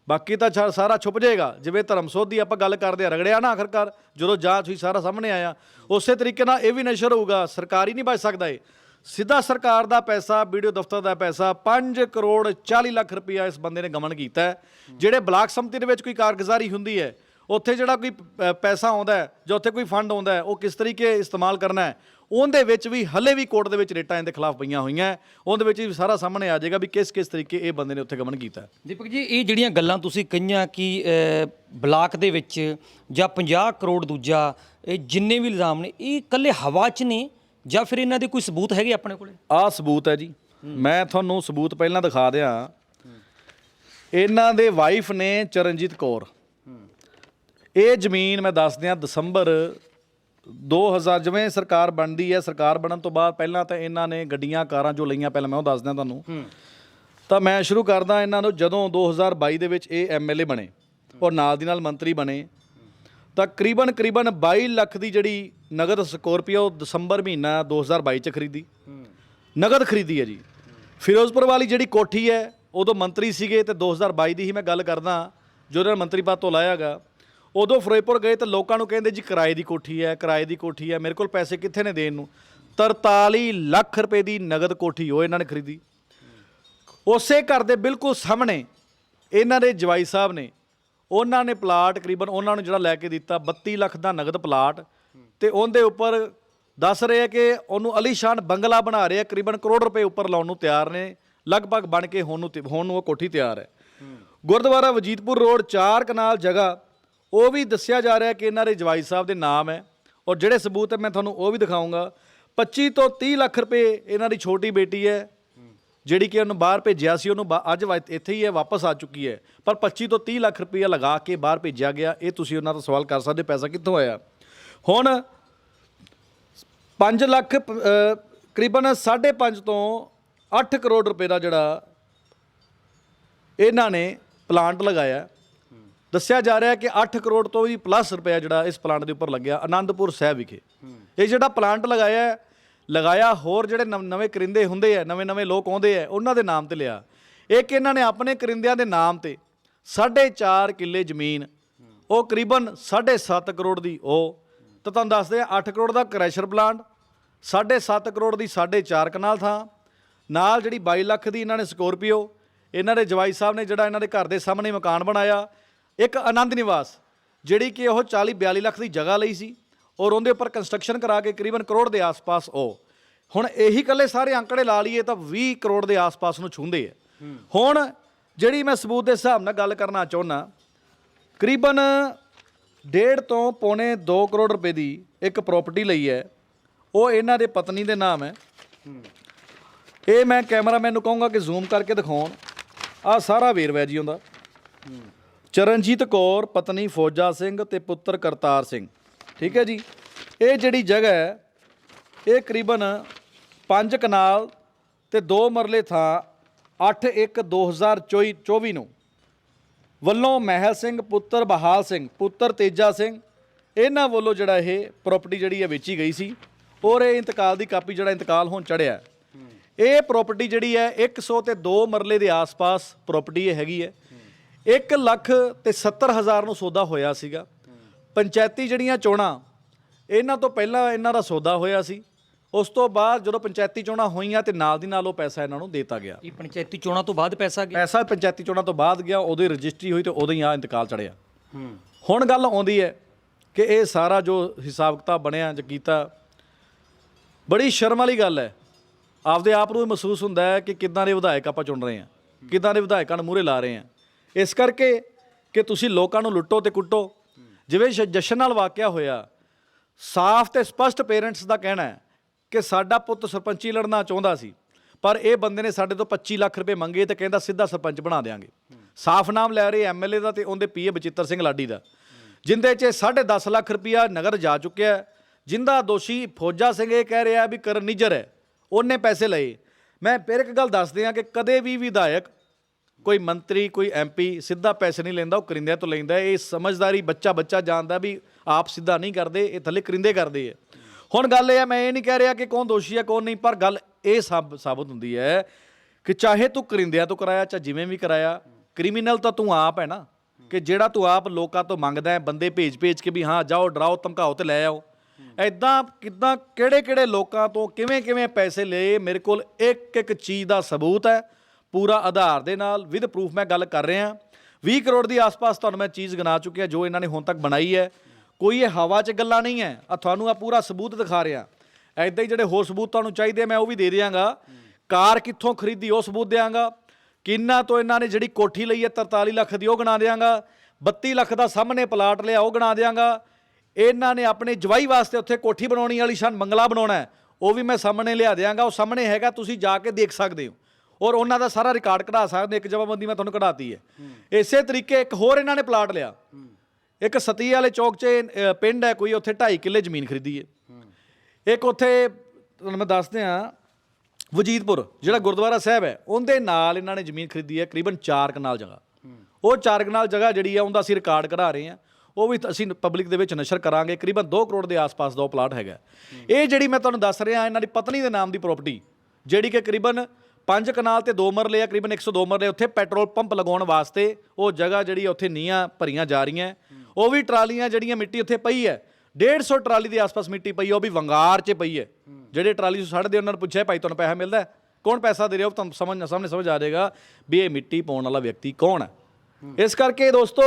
ਬਾਕੀ ਤਾਂ ਸਾਰਾ ਛੁਪ ਜਾਏਗਾ। ਜਿਵੇਂ ਧਰਮਸੋਧ ਦੀ ਆਪਾਂ ਗੱਲ ਕਰਦੇ ਆ ਰਗੜਿਆ ਨਾ ਆਖਰਕਾਰ, ਜਦੋਂ ਜਾਂਚ ਹੋਈ ਸਾਰਾ ਸਾਹਮਣੇ ਆਇਆ। ਉਸੇ ਤਰੀਕੇ ਨਾਲ ਇਹ ਵੀ ਨਸ਼ਰ ਹੋਊਗਾ ਸਰਕਾਰੀ ਨਹੀਂ ਬਚ ਸਕਦਾ ਇਹ। ਸਿੱਧਾ ਸਰਕਾਰ ਦਾ ਪੈਸਾ, ਵੀਡੀਓ ਦਫ਼ਤਰ ਦਾ ਪੈਸਾ 5 ਕਰੋੜ 40 ਲੱਖ ਰੁਪਇਆ ਇਸ ਬੰਦੇ ਨੇ ਗਮਨ ਕੀਤਾ ਜਿਹੜੇ ਬਲਾਕ ਸੰਮਤੀ ਦੇ ਵਿੱਚ ਕੋਈ ਕਾਰਗੁਜ਼ਾਰੀ ਹੁੰਦੀ ਹੈ ਉੱਥੇ ਜਿਹੜਾ ਕੋਈ ਪੈਸਾ ਆਉਂਦਾ ਜਾਂ ਉੱਥੇ ਕੋਈ ਫੰਡ ਆਉਂਦਾ ਉਹ ਕਿਸ ਤਰੀਕੇ ਇਸਤੇਮਾਲ ਕਰਨਾ ਹੈ ਉਹਦੇ ਵਿੱਚ ਵੀ ਹੱਲੇ ਵੀ ਕੋਰਟ ਦੇ ਵਿੱਚ ਰੇਟਾਂ ਇਹਦੇ ਖਿਲਾਫ ਪਈਆਂ ਹੋਈਆਂ। ਉਹਦੇ ਵਿੱਚ ਵੀ ਸਾਰਾ ਸਾਹਮਣੇ ਆ ਜਾਏਗਾ ਵੀ ਕਿਸ ਕਿਸ ਤਰੀਕੇ ਇਹ ਬੰਦੇ ਨੇ ਉੱਥੇ ਗਮਨ ਕੀਤਾ ਦੀਪਕ ਜੀ ਇਹ ਜਿਹੜੀਆਂ ਗੱਲਾਂ ਤੁਸੀਂ ਕਹੀਆਂ ਕਿ ਬਲਾਕ ਦੇ ਵਿੱਚ ਜਾਂ 50 ਕਰੋੜ ਦੂਜਾ ਇਹ ਜਿੰਨੇ ਵੀ ਇਲਜ਼ਾਮ ਨੇ ਇਹ ਇਕੱਲੇ ਹਵਾ 'ਚ ਨੇ ਜਾਂ ਫਿਰ ਇਹਨਾਂ ਦੇ ਕੋਈ ਸਬੂਤ ਹੈਗੇ ਆਪਣੇ ਕੋਲੇ? ਆਹ ਸਬੂਤ ਹੈ ਜੀ। ਮੈਂ ਤੁਹਾਨੂੰ ਸਬੂਤ ਪਹਿਲਾਂ ਦਿਖਾ ਦਿਆਂ। ਇਹਨਾਂ ਦੇ ਵਾਈਫ ਨੇ ਚਰਨਜੀਤ ਕੌਰ। ਇਹ ਜ਼ਮੀਨ ਮੈਂ ਦੱਸ ਦਿਆਂ ਦਸੰਬਰ 2000 ਜਿਵੇਂ ਸਰਕਾਰ ਬਣਦੀ ਹੈ ਸਰਕਾਰ ਬਣਨ ਤੋਂ ਬਾਅਦ ਪਹਿਲਾਂ ਤਾਂ ਇਹਨਾਂ ਨੇ ਗੱਡੀਆਂ ਕਾਰਾਂ ਜੋ ਲਈਆਂ ਪਹਿਲਾਂ ਮੈਂ ਉਹ ਦੱਸ ਦਿਆਂ ਤੁਹਾਨੂੰ ਤਾਂ ਮੈਂ ਸ਼ੁਰੂ ਕਰਦਾ ਇਹਨਾਂ ਨੂੰ ਜਦੋਂ 2022 ਦੇ ਵਿੱਚ ਇਹ ਐਮਐਲਏ ਬਣੇ ਔਰ ਨਾਲ ਦੀ ਨਾਲ ਮੰਤਰੀ ਬਣੇ ਤਾਂ ਕਰੀਬਨ ਕਰੀਬਨ 22 ਲੱਖ ਦੀ ਜਿਹੜੀ ਨਗਦ ਸਕੋਰਪੀਓ ਦਸੰਬਰ ਮਹੀਨਾ 2022 ਚ ਖਰੀਦੀ। ਨਗਦ ਖਰੀਦੀ ਹੈ ਜੀ। ਫਿਰੋਜ਼ਪੁਰ ਵਾਲੀ ਜਿਹੜੀ ਕੋਠੀ ਹੈ ਉਦੋਂ ਮੰਤਰੀ ਸੀਗੇ ਤੇ 2022 ਦੀ ਹੀ ਮੈਂ ਗੱਲ ਕਰਦਾ ਜੋ ਉਹਨਾਂ ਮੰਤਰੀ ਪਦ ਤੋਂ ਲਾਇਆਗਾ। ਉਦੋਂ ਫਿਰੋਜ਼ਪੁਰ ਗਏ ਤਾਂ ਲੋਕਾਂ ਨੂੰ ਕਹਿੰਦੇ ਜੀ ਕਿਰਾਏ ਦੀ ਕੋਠੀ ਹੈ, ਕਿਰਾਏ ਦੀ ਕੋਠੀ ਹੈ, ਮੇਰੇ ਕੋਲ ਪੈਸੇ ਕਿੱਥੇ ਨੇ ਦੇਣ ਨੂੰ? 43 ਲੱਖ ਰੁਪਏ ਦੀ ਨਗਦ ਕੋਠੀ ਉਹ ਇਹਨਾਂ ਨੇ ਖਰੀਦੀ। ਉਸੇ ਘਰ ਦੇ ਬਿਲਕੁਲ ਸਾਹਮਣੇ ਇਹਨਾਂ ਦੇ ਜਵਾਈ ਸਾਹਿਬ ਨੇ, ਉਹਨਾਂ ਨੇ ਪਲਾਟ ਕਰੀਬਨ ਉਹਨਾਂ ਨੂੰ ਜਿਹੜਾ ਲੈ ਕੇ ਦਿੱਤਾ 32 ਲੱਖ ਦਾ ਨਗਦ ਪਲਾਟ ਤੇ ਉਹਦੇ ਉੱਪਰ ਦੱਸ ਰਹੇ ਆ ਕਿ ਉਹਨੂੰ ਅਲੀਸ਼ਾਨ ਬੰਗਲਾ ਬਣਾ ਰਹੇ ਆ ਕਰੀਬਨ ਕਰੋੜ ਰੁਪਏ ਉੱਪਰ ਲਾਉਣ ਨੂੰ ਤਿਆਰ ਨੇ, ਲਗਭਗ ਬਣ ਕੇ ਹੋਣ ਨੂੰ ਤੇ- ਹੁਣ ਨੂੰ ਉਹ ਕੋਠੀ ਤਿਆਰ ਹੈ। ਗੁਰਦੁਆਰਾ ਵਜੀਦਪੁਰ ਰੋਡ 4 ਕਨਾਲ ਜਗ੍ਹਾ ਉਹ ਵੀ ਦੱਸਿਆ ਜਾ ਰਿਹਾ ਕਿ ਇਹਨਾਂ ਦੇ ਜਵਾਈ ਸਾਹਿਬ ਦੇ ਨਾਮ ਹੈ। ਔਰ ਜਿਹੜੇ ਸਬੂਤ ਹੈ ਮੈਂ ਤੁਹਾਨੂੰ ਉਹ ਵੀ ਦਿਖਾਉਂਗਾ। 25 ਤੋਂ 30 ਲੱਖ ਰੁਪਏ ਇਹਨਾਂ ਦੀ ਛੋਟੀ ਬੇਟੀ ਹੈ ਜਿਹੜੀ ਕਿ ਉਹਨੂੰ ਬਾਹਰ ਭੇਜਿਆ ਸੀ ਉਹਨੂੰ ਬਾ- ਅੱਜ ਵਾ- ਇੱਥੇ ਹੀ ਹੈ ਵਾਪਸ ਆ ਚੁੱਕੀ ਹੈ। ਪਰ 25 ਤੋਂ 30 ਲੱਖ ਰੁਪਇਆ ਲਗਾ ਕੇ ਬਾਹਰ ਭੇਜਿਆ ਗਿਆ ਇਹ ਤੁਸੀਂ ਉਹਨਾਂ ਤੋਂ ਸਵਾਲ ਕਰ ਸਕਦੇ ਹੋ, ਪੈਸਾ ਕਿੱਥੋਂ ਆਇਆ? ਹੁਣ 5 ਲੱਖ ਪ- ਅਹ, ਕਰੀਬਨ 5.5 ਤੋਂ 8 ਕਰੋੜ ਰੁਪਏ ਦਾ ਜਿਹੜਾ ਇਹਨਾਂ ਨੇ ਪਲਾਂਟ ਲਗਾਇਆ। ਦੱਸਿਆ ਜਾ ਰਿਹਾ ਹੈ ਕਿ 8 ਕਰੋੜ ਤੋਂ ਵੀ ਪਲੱਸ ਰੁਪਇਆ ਜਿਹੜਾ ਇਸ ਪਲਾਂਟ ਦੇ ਉੱਪਰ ਲੱਗਿਆ ਆਨੰਦਪੁਰ ਸਾਹਿਬ ਵਿਖੇ। ਇਹ ਜਿਹੜਾ ਪਲਾਂਟ ਲਗਾਇਆ ਹੈ, ਲਗਾਇਆ ਹੋਰ ਜਿਹੜੇ ਨਵ- ਨਵੇਂ ਕਰਿੰਦੇ ਹੁੰਦੇ ਆ ਨਵੇਂ ਨਵੇਂ ਲੋਕ ਆਉਂਦੇ ਆ ਉਹਨਾਂ ਦੇ ਨਾਮ ਤੇ ਲਿਆ। ਇੱਕ ਇਹਨਾਂ ਨੇ ਆਪਣੇ ਕਰਿੰਦਿਆਂ ਦੇ ਨਾਮ ਤੇ 4.5 ਕਿੱਲੇ ਜ਼ਮੀਨ ਉਹ ਕਰੀਬਨ 7.5 ਕਰੋੜ ਦੀ ਉਹ ਤਾਂ ਤੁਹਾਨੂੰ ਦੱਸਦੇ ਆ 8 ਕਰੋੜ ਦਾ ਕ੍ਰੈਸ਼ਰ ਪਲਾਂਟ 7.5 ਕਰੋੜ ਦੀ 4.5 ਕਨਾਲ ਥਾਂ ਨਾਲ ਜਿਹੜੀ 22 ਲੱਖ ਦੀ ਇਹਨਾਂ ਨੇ ਸਕੋਰਪੀਓ ਇਹਨਾਂ ਦੇ ਜਵਾਈ ਸਾਹਿਬ ਨੇ ਜਿਹੜਾ ਇਹਨਾਂ ਦੇ ਘਰ ਦੇ ਸਾਹਮਣੇ ਮਕਾਨ ਬਣਾਇਆ ਇੱਕ ਆਨੰਦ ਨਿਵਾਸ, ਜਿਹੜੀ ਕਿ ਉਹ 40 42 ਲੱਖ ਦੀ ਜਗ੍ਹਾ ਲਈ ਸੀ ਔਰ ਉਹਦੇ ਉੱਪਰ ਕੰਸਟਰਕਸ਼ਨ ਕਰਾ ਕੇ ਕਰੀਬਨ ਕਰੋੜ ਦੇ ਆਸ-ਪਾਸ ਉਹ। ਹੁਣ ਇਹੀ ਕੱਲੇ ਸਾਰੇ ਅੰਕੜੇ ਲਾ ਲਈਏ ਤਾਂ 20 ਕਰੋੜ ਦੇ ਆਸ-ਪਾਸ ਨੂੰ ਛੂੰਹਦੇ ਆ। ਹੁਣ ਜਿਹੜੀ ਮੈਂ ਸਬੂਤ ਦੇ ਹਿਸਾਬ ਨਾਲ ਗੱਲ ਕਰਨਾ ਚਾਹੁੰਦਾ ਕਰੀਬਨ ਡੇਢ ਤੋਂ ਪੌਣੇ 2 ਕਰੋੜ ਰੁਪਏ ਦੀ ਇੱਕ ਪ੍ਰਾਪਰਟੀ ਲਈ ਹੈ। ਉਹ ਇਹਨਾਂ ਦੇ ਪਤਨੀ ਦੇ ਨਾਮ ਹੈ। ਇਹ ਮੈਂ ਕੈਮਰਾਮੈਨ ਨੂੰ ਕਹੂੰਗਾ ਕਿ ਜ਼ੂਮ ਕਰਕੇ ਦਿਖਾਉਣ। ਆ ਸਾਰਾ ਵੇਰਵਾ ਜੀ ਉਹਦਾ। ਚਰਨਜੀਤ ਕੌਰ, ਪਤਨੀ ਫੌਜਾ ਸਿੰਘ ਤੇ ਪੁੱਤਰ ਕਰਤਾਰ ਸਿੰਘ। ਠੀਕ ਹੈ ਜੀ? ਇਹ ਜਿਹੜੀ ਜਗ੍ਹਾ ਹੈ, ਇਹ ਕਰੀਬਨ 5 ਕਨਾਲ ਤੇ 2 ਮਰਲੇ ਥਾਂ 8 1 2024 ਨੂੰ ਵੱਲੋਂ ਮਹਿਲ ਸਿੰਘ, ਪੁੱਤਰ ਬਹਾਲ ਸਿੰਘ, ਪੁੱਤਰ ਤੇਜਾ ਸਿੰਘ, ਇਹਨਾਂ ਵੱਲੋਂ ਜਿਹੜਾ ਇਹ ਪ੍ਰਾਪਰਟੀ ਜਿਹੜੀ ਹੈ ਵੇਚੀ ਗਈ ਸੀ ਔਰ ਇਹ ਇੰਤਕਾਲ ਦੀ ਕਾਪੀ ਜਿਹੜਾ ਇੰਤਕਾਲ ਹੋਣ ਚੜਿਆ ਇਹ ਪ੍ਰਾਪਰਟੀ ਜਿਹੜੀ ਹੈ 100 ਤੇ 2 ਮਰਲੇ ਦੇ ਆਸ-ਪਾਸ ਪ੍ਰਾਪਰਟੀ ਇਹ ਹੈਗੀ ਹੈ। 1 ਲੱਖ ਤੇ 70 ਹਜ਼ਾਰ ਨੂੰ ਸੌਦਾ ਹੋਇਆ ਸੀਗਾ। ਪੰਚਾਇਤੀ ਜਿਹੜੀਆਂ ਚੋਣਾਂ ਇਹਨਾਂ ਤੋਂ ਪਹਿਲਾਂ ਇਹਨਾਂ ਦਾ ਸੌਦਾ ਹੋਇਆ ਸੀ। ਉਸ ਤੋਂ ਬਾਅਦ ਜਦੋਂ ਪੰਚਾਇਤੀ ਚੋਣਾਂ ਹੋਈਆਂ ਤੇ ਨਾਲ ਦੀ ਨਾਲ ਉਹ ਪੈਸਾ ਇਹਨਾਂ ਨੂੰ ਦੇਤਾ ਗਿਆ। ਇਹ ਪੰਚਾਇਤੀ ਚੋਣਾਂ ਤੋਂ ਬਾਅਦ ਪੈਸਾ ਗਿਆ? ਪੈਸਾ ਪੰਚਾਇਤੀ ਚੋਣਾਂ ਤੋਂ ਬਾਅਦ ਗਿਆ ਉਦੋਂ ਹੀ ਰਜਿਸਟਰੀ ਹੋਈ ਤੇ ਉਦੋਂ ਹੀ ਆ ਇੰਤਕਾਲ ਚੜਿਆ ਹੁਣ ਗੱਲ ਆਉਂਦੀ ਹੈ ਕਿ ਇਹ ਸਾਰਾ ਜੋ ਹਿਸਾਬ ਕਿਤਾਬ ਬਣਿਆ ਜਾਂ ਕੀਤਾ ਬੜੀ ਸ਼ਰਮ ਵਾਲੀ ਗੱਲ ਹੈ। ਆਪਦੇ ਆਪ ਨੂੰ ਮਹਿਸੂਸ ਹੁੰਦਾ ਹੈ ਕਿ ਕਿੱਦਾਂ ਦੇ ਵਿਧਾਇਕ ਆਪਾਂ ਚੁਣ ਰਹੇ ਹਾਂ ਕਿੱਦਾਂ ਦੇ ਵਿਧਾਇਕਾਂ ਨੂੰ ਮੂਹਰੇ ਲਾ ਰਹੇ ਹਾਂ। ਇਸ ਕਰਕੇ ਕਿ ਤੁਸੀਂ ਲੋਕਾਂ ਨੂੰ ਲੁੱਟੋ ਤੇ ਕੁੱਟੋ। ਜਿਵੇਂ ਜਸ਼ਨ ਨਾਲ ਵਾਕਿਆ ਹੋਇਆ, ਸਾਫ਼ ਤੇ ਸਪਸ਼ਟ ਪੇਰੈਂਟਸ ਦਾ ਕਹਿਣਾ ਹੈ ਕਿ ਸਾਡਾ ਪੁੱਤ ਸਰਪੰਚੀ ਲੜਨਾ ਚਾਹੁੰਦਾ ਸੀ, ਪਰ ਇਹ ਬੰਦੇ ਨੇ ਸਾਡੇ ਤੋਂ 25 ਲੱਖ ਰੁਪਏ ਮੰਗੇ ਤੇ ਕਹਿੰਦਾ ਸਿੱਧਾ ਸਰਪੰਚ ਬਣਾ ਦੇਾਂਗੇ ਸਾਫ਼ ਨਾਮ ਲੈ ਰਹੇ ਐਮਐਲਏ ਦਾ ਤੇ ਉਹਦੇ ਪੀਏ ਬਚਿੱਤਰ ਸਿੰਘ ਲਾਡੀ ਦਾ। ਜਿੰਦੇ 'ਚ 10.5 ਲੱਖ ਰੁਪਇਆ ਨਗਰ ਜਾ ਚੁੱਕਿਆ ਹੈ, ਜਿੰਦਾ ਦੋਸ਼ੀ ਫੌਜਾ ਸਿੰਘ ਇਹ ਕਹਿ ਰਿਹਾ ਵੀ ਕਰਨ ਨਿਜਰ ਹੈ, ਉਹਨੇ ਪੈਸੇ ਲਏ। ਮੈਂ ਫਿਰ ਇੱਕ ਗੱਲ ਦੱਸ ਦਿਆਂ ਕਿ ਕਦੇ ਵੀ ਵਿਧਾਇਕ ਕੋਈ ਮੰਤਰੀ, ਕੋਈ ਐਮਪੀ ਸਿੱਧਾ ਪੈਸੇ ਨਹੀਂ ਲੈਂਦਾ, ਉਹ ਕਰਿੰਦਿਆਂ ਤੋਂ ਲੈਂਦਾ ਇਹ ਸਮਝਦਾਰੀ ਬੱਚਾ ਬੱਚਾ ਜਾਣਦਾ ਵੀ ਆਪ ਸਿੱਧਾ ਨਹੀਂ ਕਰਦੇ, ਇਹ ਥੱਲੇ ਕਰਿੰਦੇ ਕਰਦੇ ਆ ਹੁਣ ਗੱਲ ਇਹ ਹੈ, ਮੈਂ ਇਹ ਨਹੀਂ ਕਹਿ ਰਿਹਾ ਕਿ ਕੌਣ ਦੋਸ਼ੀ ਹੈ, ਕੌਣ ਨਹੀਂ, ਪਰ ਗੱਲ ਇਹ ਸਭ ਸਾਬਤ ਹੁੰਦੀ ਹੈ ਕਿ ਚਾਹੇ ਤੂੰ ਕਰਿੰਦਿਆਂ ਤੋਂ ਕਰਾਇਆ, ਚਾਹੇ ਜਿਵੇਂ ਵੀ ਕਰਾਇਆ, ਕ੍ਰਿਮੀਨਲ ਤਾਂ ਤੂੰ ਆਪ ਹੈ ਨਾ, ਕਿ ਜਿਹੜਾ ਤੂੰ ਆਪ ਲੋਕਾਂ ਤੋਂ ਮੰਗਦਾ ਹੈ, ਬੰਦੇ ਭੇਜ ਭੇਜ ਕੇ ਵੀ ਹਾਂ, ਜਾਓ, ਡਰਾਓ, ਧਮਕਾਓ ਤੇ ਲੈ ਆਓ। ਐਦਾਂ ਕਿਦਾਂ ਕਿਹੜੇ ਕਿਹੜੇ ਲੋਕਾਂ ਤੋਂ ਕਿਵੇਂ ਕਿਵੇਂ ਪੈਸੇ ਲਏ, ਮੇਰੇ ਕੋਲ ਇੱਕ ਇੱਕ ਚੀਜ਼ ਦਾ ਸਬੂਤ ਹੈ ਪੂਰਾ ਆਧਾਰ ਦੇ ਨਾਲ ਵਿਦ ਪ੍ਰੂਫ ਮੈਂ ਗੱਲ ਕਰ ਰਿਹਾ। 20 ਕਰੋੜ ਦੀ ਆਸ-ਪਾਸ ਤੁਹਾਨੂੰ ਮੈਂ ਚੀਜ਼ ਗਿਣਾ ਚੁੱਕਿਆ ਜੋ ਇਹਨਾਂ ਨੇ ਹੁਣ ਤੱਕ ਬਣਾਈ ਹੈ। ਕੋਈ ਇਹ ਹਵਾ 'ਚ ਗੱਲਾਂ ਨਹੀਂ ਹੈ। ਆ ਤੁਹਾਨੂੰ ਆ ਪੂਰਾ ਸਬੂਤ ਦਿਖਾ ਰਿਹਾ। ਐਦਾਂ ਹੀ ਜਿਹੜੇ ਹੋਰ ਸਬੂਤ ਤੁਹਾਨੂੰ ਚਾਹੀਦੇ ਮੈਂ ਉਹ ਵੀ ਦੇ ਦਿਆਂਗਾ। ਕਾਰ ਕਿੱਥੋਂ ਖਰੀਦੀ, ਉਹ ਸਬੂਤ ਦਿਆਂਗਾ। ਕਿੰਨਾ ਤੋਂ ਇਹਨਾਂ ਨੇ ਜਿਹੜੀ ਕੋਠੀ ਲਈ ਹੈ 43 ਲੱਖ ਦੀ, ਉਹ ਗਣਾ ਦਿਆਂਗਾ। 32 ਲੱਖ ਦਾ ਸਾਹਮਣੇ ਪਲਾਟ ਲਿਆ, ਉਹ ਗਣਾ ਦਿਆਂਗਾ। ਇਹਨਾਂ ਨੇ ਆਪਣੇ ਜਵਾਈ ਵਾਸਤੇ ਉੱਥੇ ਕੋਠੀ ਬਣਾਉਣੀ ਵਾਲੀ ਸ਼ਾਨ, ਮੰਗਲਾ ਬਣਾਉਣਾ ਉਹ ਵੀ ਮੈਂ ਸਾਹਮਣੇ ਲਿਆ ਦਿਆਂਗਾ। ਉਹ ਸਾਹਮਣੇ ਹੈਗਾ, ਤੁਸੀਂ ਜਾ ਕੇ ਦੇਖ ਸਕਦੇ ਹੋ। ਔਰ ਉਹਨਾਂ ਦਾ ਸਾਰਾ ਰਿਕਾਰਡ ਕਢਾ ਸਕਦੇ ਹੋ। ਇੱਕ ਜਵਾਬੰਦੀ ਮੈਂ ਤੁਹਾਨੂੰ ਕਢਾਤੀ ਹੈ। ਇਸੇ ਤਰੀਕੇ ਇੱਕ ਹੋਰ ਇਹਨਾਂ ਨੇ ਪਲਾਟ ਲਿਆ। ਇੱਕ ਸਤੀ ਵਾਲੇ ਚੌਕ 'ਚ ਪਿੰਡ ਹੈ ਕੋਈ, ਉੱਥੇ 2.5 ਕਿੱਲੇ ਜ਼ਮੀਨ ਖਰੀਦੀ ਹੈ। ਇੱਕ ਉੱਥੇ, ਤੁਹਾਨੂੰ ਮੈਂ ਦੱਸਦੇ ਆ ਵਜੀਦਪੁਰ, ਜਿਹੜਾ ਗੁਰਦੁਆਰਾ ਸਾਹਿਬ ਹੈ, ਉਹਦੇ ਨਾਲ ਇਹਨਾਂ ਨੇ ਜ਼ਮੀਨ ਖਰੀਦੀ ਹੈ ਕਰੀਬਨ 4 ਕਨਾਲ ਜਗ੍ਹਾ। ਉਹ 4 ਕਨਾਲ ਜਗ੍ਹਾ ਜਿਹੜੀ ਆ ਉਹਦਾ ਅਸੀਂ ਰਿਕਾਰਡ ਕਢਾ ਰਹੇ ਹਾਂ। ਉਹ ਵੀ ਅਸੀਂ ਪਬਲਿਕ ਦੇ ਵਿੱਚ ਨਸ਼ਰ ਕਰਾਂਗੇ ਕਰੀਬਨ 2 ਕਰੋੜ ਦੇ ਆਸ-ਪਾਸ ਦਾ ਉਹ ਪਲਾਟ ਹੈਗਾ। ਇਹ ਜਿਹੜੀ ਮੈਂ ਤੁਹਾਨੂੰ ਦੱਸ ਰਿਹਾ, ਇਹਨਾਂ ਦੀ ਪਤਨੀ ਦੇ ਨਾਮ ਦੀ ਪ੍ਰਾਪਰਟੀ ਜਿਹੜੀ ਕਿ ਕਰੀਬਨ ਪੰਜ ਕਨਾਲ ਤੇ ਦੋ ਮਰਲੇ ਆ, ਕਰੀਬਨ 102 ਮਰਲੇ ਉੱਥੇ ਪੈਟਰੋਲ ਪੰਪ ਲਗਾਉਣ ਵਾਸਤੇ ਉਹ ਜਗ੍ਹਾ ਜਿਹੜੀ ਹੈ ਉੱਥੇ ਨੀਆਂ ਭਰੀਆਂ ਜਾ ਰਹੀਆਂ। ਉਹ ਵੀ ਟਰਾਲੀਆਂ ਜਿਹੜੀਆਂ ਮਿੱਟੀ ਉੱਥੇ ਪਈ ਹੈ 150 ਟਰਾਲੀ ਦੇ ਆਸ-ਪਾਸ ਮਿੱਟੀ ਪਈ ਹੈ, ਉਹ ਵੀ ਵੰਗਾਰ 'ਚ ਪਈ ਹੈ। ਜਿਹੜੇ ਟਰਾਲੀ ਨੂੰ ਛੱਡਦੇ ਉਹਨਾਂ ਨੂੰ ਪੁੱਛਿਆ, ਭਾਈ, ਤੁਹਾਨੂੰ ਪੈਸਾ ਮਿਲਦਾ ਕੌਣ ਪੈਸਾ ਦੇ ਰਿਹਾ ਉਹ ਤੁਹਾਨੂੰ ਸਮਝ, ਸਾਹਮਣੇ ਸਮਝ ਆ ਜਾਏਗਾ ਵੀ ਇਹ ਮਿੱਟੀ ਪਾਉਣ ਵਾਲਾ ਵਿਅਕਤੀ ਕੌਣ ਹੈ। ਇਸ ਕਰਕੇ ਦੋਸਤੋ,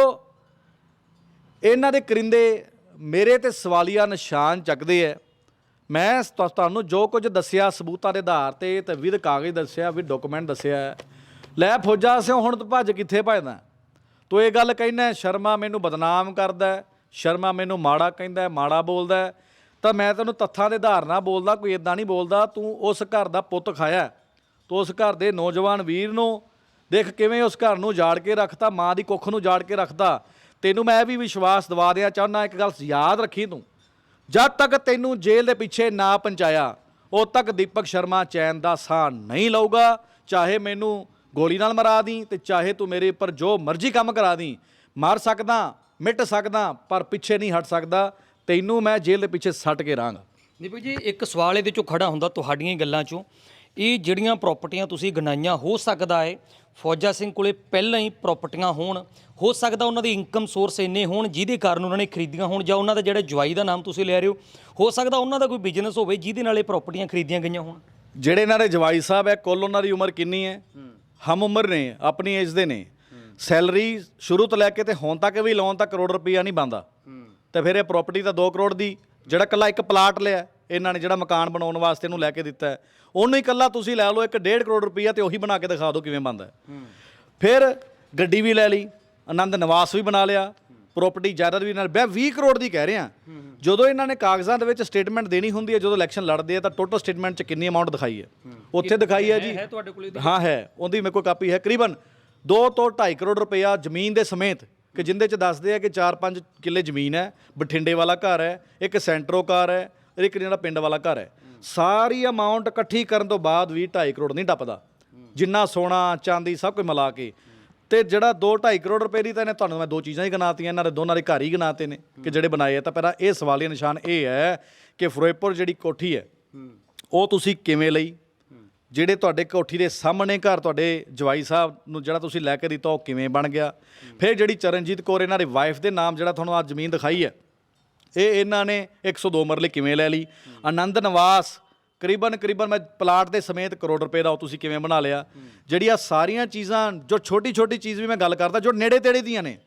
ਇਹਨਾਂ ਦੇ ਕਰਿੰਦੇ ਮੇਰੇ ਤੇ ਸਵਾਲੀਆ ਨਿਸ਼ਾਨ ਚੱਕਦੇ ਐ ਮੈਂ ਤੁ- ਤੁਹਾਨੂੰ ਜੋ ਕੁਝ ਦੱਸਿਆ ਸਬੂਤਾਂ ਦੇ ਆਧਾਰ ਤੇ ਤੇ ਵਿਦ ਕਾਗਜ਼ ਦੱਸਿਆ ਵਿਦ ਡਾਕੂਮੈਂਟ ਦੱਸਿਆ ਲੈ ਫੌਜਾ ਸਿਓ ਹੁਣ ਤੂੰ ਭੱਜ ਕਿੱਥੇ ਭੱਜਦਾ? ਤੂੰ ਇਹ ਗੱਲ ਕਹਿਣਾ ਸ਼ਰਮਾ ਮੈਨੂੰ ਬਦਨਾਮ ਕਰਦਾ ਹੈ, ਸ਼ਰਮਾ ਮੈਨੂੰ ਮਾੜਾ ਕਹਿੰਦਾ ਹੈ, ਮਾੜਾ ਬੋਲਦਾ ਹੈ, ਤਾਂ ਮੈਂ ਤੈਨੂੰ ਤੱਥਾਂ ਦੇ ਆਧਾਰ ਨਾਲ ਬੋਲਦਾ ਕੋਈ ਇਦਾਂ ਨਹੀਂ ਬੋਲਦਾ ਤੂੰ ਉਸ ਘਰ ਦਾ ਪੁੱਤ ਖਾਇਆ ਹੈ। ਤੂੰ ਉਸ ਘਰ ਦੇ ਨੌਜਵਾਨ ਵੀਰ ਨੂੰ ਦੇਖ ਕਿਵੇਂ ਉਸ ਘਰ ਨੂੰ ਜਾੜ ਕੇ ਰੱਖਤਾ ਮਾਂ ਦੀ ਕੁੱਖ ਨੂੰ ਜਾੜ ਕੇ ਰੱਖਦਾ ਤੈਨੂੰ ਮੈਂ ਇਹ ਵੀ ਵਿਸ਼ਵਾਸ ਦਿਵਾ ਦਿਆਂ ਚਾਹੁੰਦਾ ਇੱਕ ਗੱਲ ਯਾਦ ਰੱਖੀ ਤੂੰ। ਜਦ ਤੱਕ ਤੈਨੂੰ ਜੇਲ੍ਹ ਦੇ ਪਿੱਛੇ ਨਾ ਪਹੁੰਚਾਇਆ, ਉਦ ਤੱਕ ਦੀਪਕ ਸ਼ਰਮਾ ਚੈਨ ਦਾ ਸਾਹ ਨਹੀਂ ਲਊਗਾ। ਚਾਹੇ ਮੈਨੂੰ ਗੋਲੀ ਨਾਲ ਮਰਾ ਦੀ ਤੇ ਚਾਹੇ ਤੂੰ ਮੇਰੇ ਉੱਪਰ ਜੋ ਮਰਜ਼ੀ ਕੰਮ ਕਰਾ ਦੀ, ਮਾਰ ਸਕਦਾ, ਮਿਟ ਸਕਦਾ, ਪਰ ਪਿੱਛੇ ਨਹੀਂ ਹਟ ਸਕਦਾ। ਤੈਨੂੰ ਮੈਂ ਜੇਲ੍ਹ ਦੇ ਪਿੱਛੇ ਸੱਟ ਕੇ ਰਾਂਗਾ। ਦੀਪਕ ਜੀ, ਇੱਕ ਸਵਾਲ ਇਹਦੇ ਚੋਂ ਖੜਾ ਹੁੰਦਾ ਤੁਹਾਡੀਆਂ ਹੀ ਗੱਲਾਂ ਚੋਂ। ਇਹ ਜਿਹੜੀਆਂ ਪ੍ਰਾਪਰਟੀਆਂ ਤੁਸੀਂ ਗਣਾਈਆਂ ਹੋ ਸਕਦਾ ਹੈ, ਫੌਜਾ ਸਿੰਘ ਕੋਲੇ ਪਹਿਲਾਂ ਹੀ ਪ੍ਰਾਪਰਟੀਆਂ ਹੋਣ, ਹੋ ਸਕਦਾ ਉਹਨਾਂ ਦੀ ਇਨਕਮ ਸੋਰਸ ਇੰਨੇ ਹੋਣ, ਜਿਹਦੇ ਕਾਰਨ ਉਹਨਾਂ ਨੇ ਖਰੀਦੀਆਂ ਹੋਣ ਜਾਂ ਉਹਨਾਂ ਦਾ ਜਿਹੜਾ ਜਵਾਈ ਦਾ ਨਾਮ ਤੁਸੀਂ ਲੈ ਰਹੇ ਹੋ ਹੋ ਸਕਦਾ ਉਹਨਾਂ ਦਾ ਕੋਈ ਬਿਜ਼ਨਸ ਹੋਵੇ ਜਿਹਦੇ ਨਾਲ ਇਹ ਪ੍ਰਾਪਰਟੀਆਂ ਖਰੀਦੀਆਂ ਗਈਆਂ ਹੋਣ। ਜਿਹੜੇ ਇਹਨਾਂ ਦੇ ਜਵਾਈ ਸਾਹਿਬ ਹੈ, ਕੁੱਲ ਉਹਨਾਂ ਦੀ ਉਮਰ ਕਿੰਨੀ ਹੈ? ਹਮ ਉਮਰ ਨੇ, ਆਪਣੀ ਏਜ ਦੇ ਨੇ। ਸੈਲਰੀ ਸ਼ੁਰੂ ਤੋਂ ਲੈ ਕੇ ਤੇ ਹੁਣ ਤੱਕ ਵੀ ਲੋਨ ਤਾਂ ਕਰੋੜ ਰੁਪਈਆ ਨਹੀਂ ਬੰਦਾ ਤੇ ਫਿਰ ਇਹ ਪ੍ਰਾਪਰਟੀ ਤਾਂ 2 ਕਰੋੜ ਦੀ, ਜਿਹੜਾ ਕੱਲਾ ਇੱਕ ਪਲਾਟ ਲਿਆ, ਇਹਨਾਂ ਨੇ ਜਿਹੜਾ ਮਕਾਨ ਬਣਾਉਣ ਵਾਸਤੇ ਇਹਨੂੰ ਲੈ ਕੇ ਦਿੱਤਾ ਉਹਨੂੰ ਹੀ ਕੱਲਾ ਤੁਸੀਂ ਲੈ ਲਓ ਇੱਕ 1.5 ਕਰੋੜ ਰੁਪਈਆ ਤੇ ਉਹੀ ਬਣਾ ਕੇ ਦਿਖਾ ਦਿਓ ਕਿਵੇਂ ਬਣਦਾ ਹੈ। ਫਿਰ ਗੱਡੀ ਵੀ ਲੈ ਲਈ ਆਨੰਦ ਨਿਵਾਸ ਵੀ ਬਣਾ ਲਿਆ ਪ੍ਰਾਪਰਟੀ ਜਾਇਦਾਦ ਵੀ ਨਾਲ ਮੈਂ 20 ਕਰੋੜ ਦੀ ਕਹਿ ਰਿਹਾ। ਜਦੋਂ ਇਹਨਾਂ ਨੇ ਕਾਗਜ਼ਾਂ ਦੇ ਵਿੱਚ ਸਟੇਟਮੈਂਟ ਦੇਣੀ ਹੁੰਦੀ ਹੈ ਜਦੋਂ ਇਲੈਕਸ਼ਨ ਲੜਦੇ ਆ ਤਾਂ ਟੋਟਲ ਸਟੇਟਮੈਂਟ 'ਚ ਕਿੰਨੀ ਅਮਾਉਂਟ ਦਿਖਾਈ ਹੈ? ਉੱਥੇ ਦਿਖਾਈ ਹੈ ਜੀ। ਹੈ ਤੁਹਾਡੇ ਕੋਲੇ ਹਾਂ ਹੈ। ਉਹਦੀ ਮੇਰੇ ਕੋਲ ਕਾਪੀ ਹੈ। ਕਰੀਬਨ 2 ਤੋਂ 2.5 ਕਰੋੜ ਰੁਪਇਆ ਜ਼ਮੀਨ ਦੇ ਸਮੇਤ ਕਿ ਜਿੰਦੇ ਚ ਦੱਸਦੇ ਆ ਕਿ 4-5 ਕਿੱਲੇ ਜ਼ਮੀਨ ਹੈ ਬਠਿੰਡੇ ਵਾਲਾ ਘਰ ਹੈ ਇੱਕ ਸੈਂਟਰੋ ਕਾਰ ਹੈ ਇੱਕ ਜਿਹੜਾ ਪਿੰਡ ਵਾਲਾ ਘਰ ਹੈ। ਸਾਰੀ ਅਮਾਉਂਟ ਇਕੱਠੀ ਕਰਨ ਤੋਂ ਬਾਅਦ ਵੀ 2.5 ਕਰੋੜ ਨਹੀਂ ਟੱਪਦਾ। ਜਿੰਨਾ ਸੋਨਾ, ਚਾਂਦੀ ਸਭ ਕੁਝ ਮਿਲਾ ਕੇ। ਤੇ ਜਿਹੜਾ 2.5 ਕਰੋੜ ਰੁਪਏ ਦੀ ਤਾਂ ਇਹਨੇ ਤੁਹਾਨੂੰ ਮੈਂ ਦੋ ਚੀਜ਼ਾਂ ਹੀ ਗਿਣਾਤੀਆਂ, ਇਹਨਾਂ ਦੇ ਦੋਨਾਂ ਦੇ ਘਰ ਹੀ ਗਿਣਾਤੇ ਨੇ ਕਿ ਜਿਹੜੇ ਬਣਾਏ ਆ। ਤਾਂ ਪਹਿਲਾਂ ਇਹ ਸਵਾਲੀਆ ਨਿਸ਼ਾਨ ਇਹ ਹੈ ਕਿ ਫਿਰੋਜ਼ਪੁਰ ਜਿਹੜੀ ਕੋਠੀ ਹੈ, ਉਹ ਤੁਸੀਂ ਕਿਵੇਂ ਲਈ? ਜਿਹੜੇ ਤੁਹਾਡੇ ਕੋਠੀ ਦੇ ਸਾਹਮਣੇ ਘਰ ਤੁਹਾਡੇ ਜਵਾਈ ਸਾਹਿਬ ਨੂੰ ਜਿਹੜਾ ਤੁਸੀਂ ਲੈ ਕੇ ਦਿੱਤਾ, ਉਹ ਕਿਵੇਂ ਬਣ ਗਿਆ? ਫਿਰ ਜਿਹੜੀ ਚਰਨਜੀਤ ਕੌਰ ਇਹਨਾਂ ਦੇ ਵਾਈਫ ਦੇ ਨਾਮ ਜਿਹੜਾ ਤੁਹਾਨੂੰ ਆ ਜ਼ਮੀਨ ਦਿਖਾਈ ਹੈ ਇਹ ਇਹਨਾਂ ਨੇ 102 ਮਰਲੇ ਕਿਵੇਂ ਲੈ ਲਈ? ਆਨੰਦ ਨਿਵਾਸ, ਕਰੀਬਨ ਕਰੀਬਨ ਮੈਂ ਪਲਾਟ ਦੇ ਸਮੇਤ ਕਰੋੜ ਰੁਪਏ ਦਾ ਉਹ ਤੁਸੀਂ ਕਿਵੇਂ ਬਣਾ ਲਿਆ? ਜਿਹੜੀਆਂ ਸਾਰੀਆਂ ਚੀਜ਼ਾਂ, ਜੋ ਛੋਟੀ ਛੋਟੀ ਚੀਜ਼ ਵੀ ਮੈਂ ਗੱਲ ਕਰਦਾ, ਜੋ ਨੇੜੇ ਤੇੜੇ ਦੀਆਂ ਨੇ,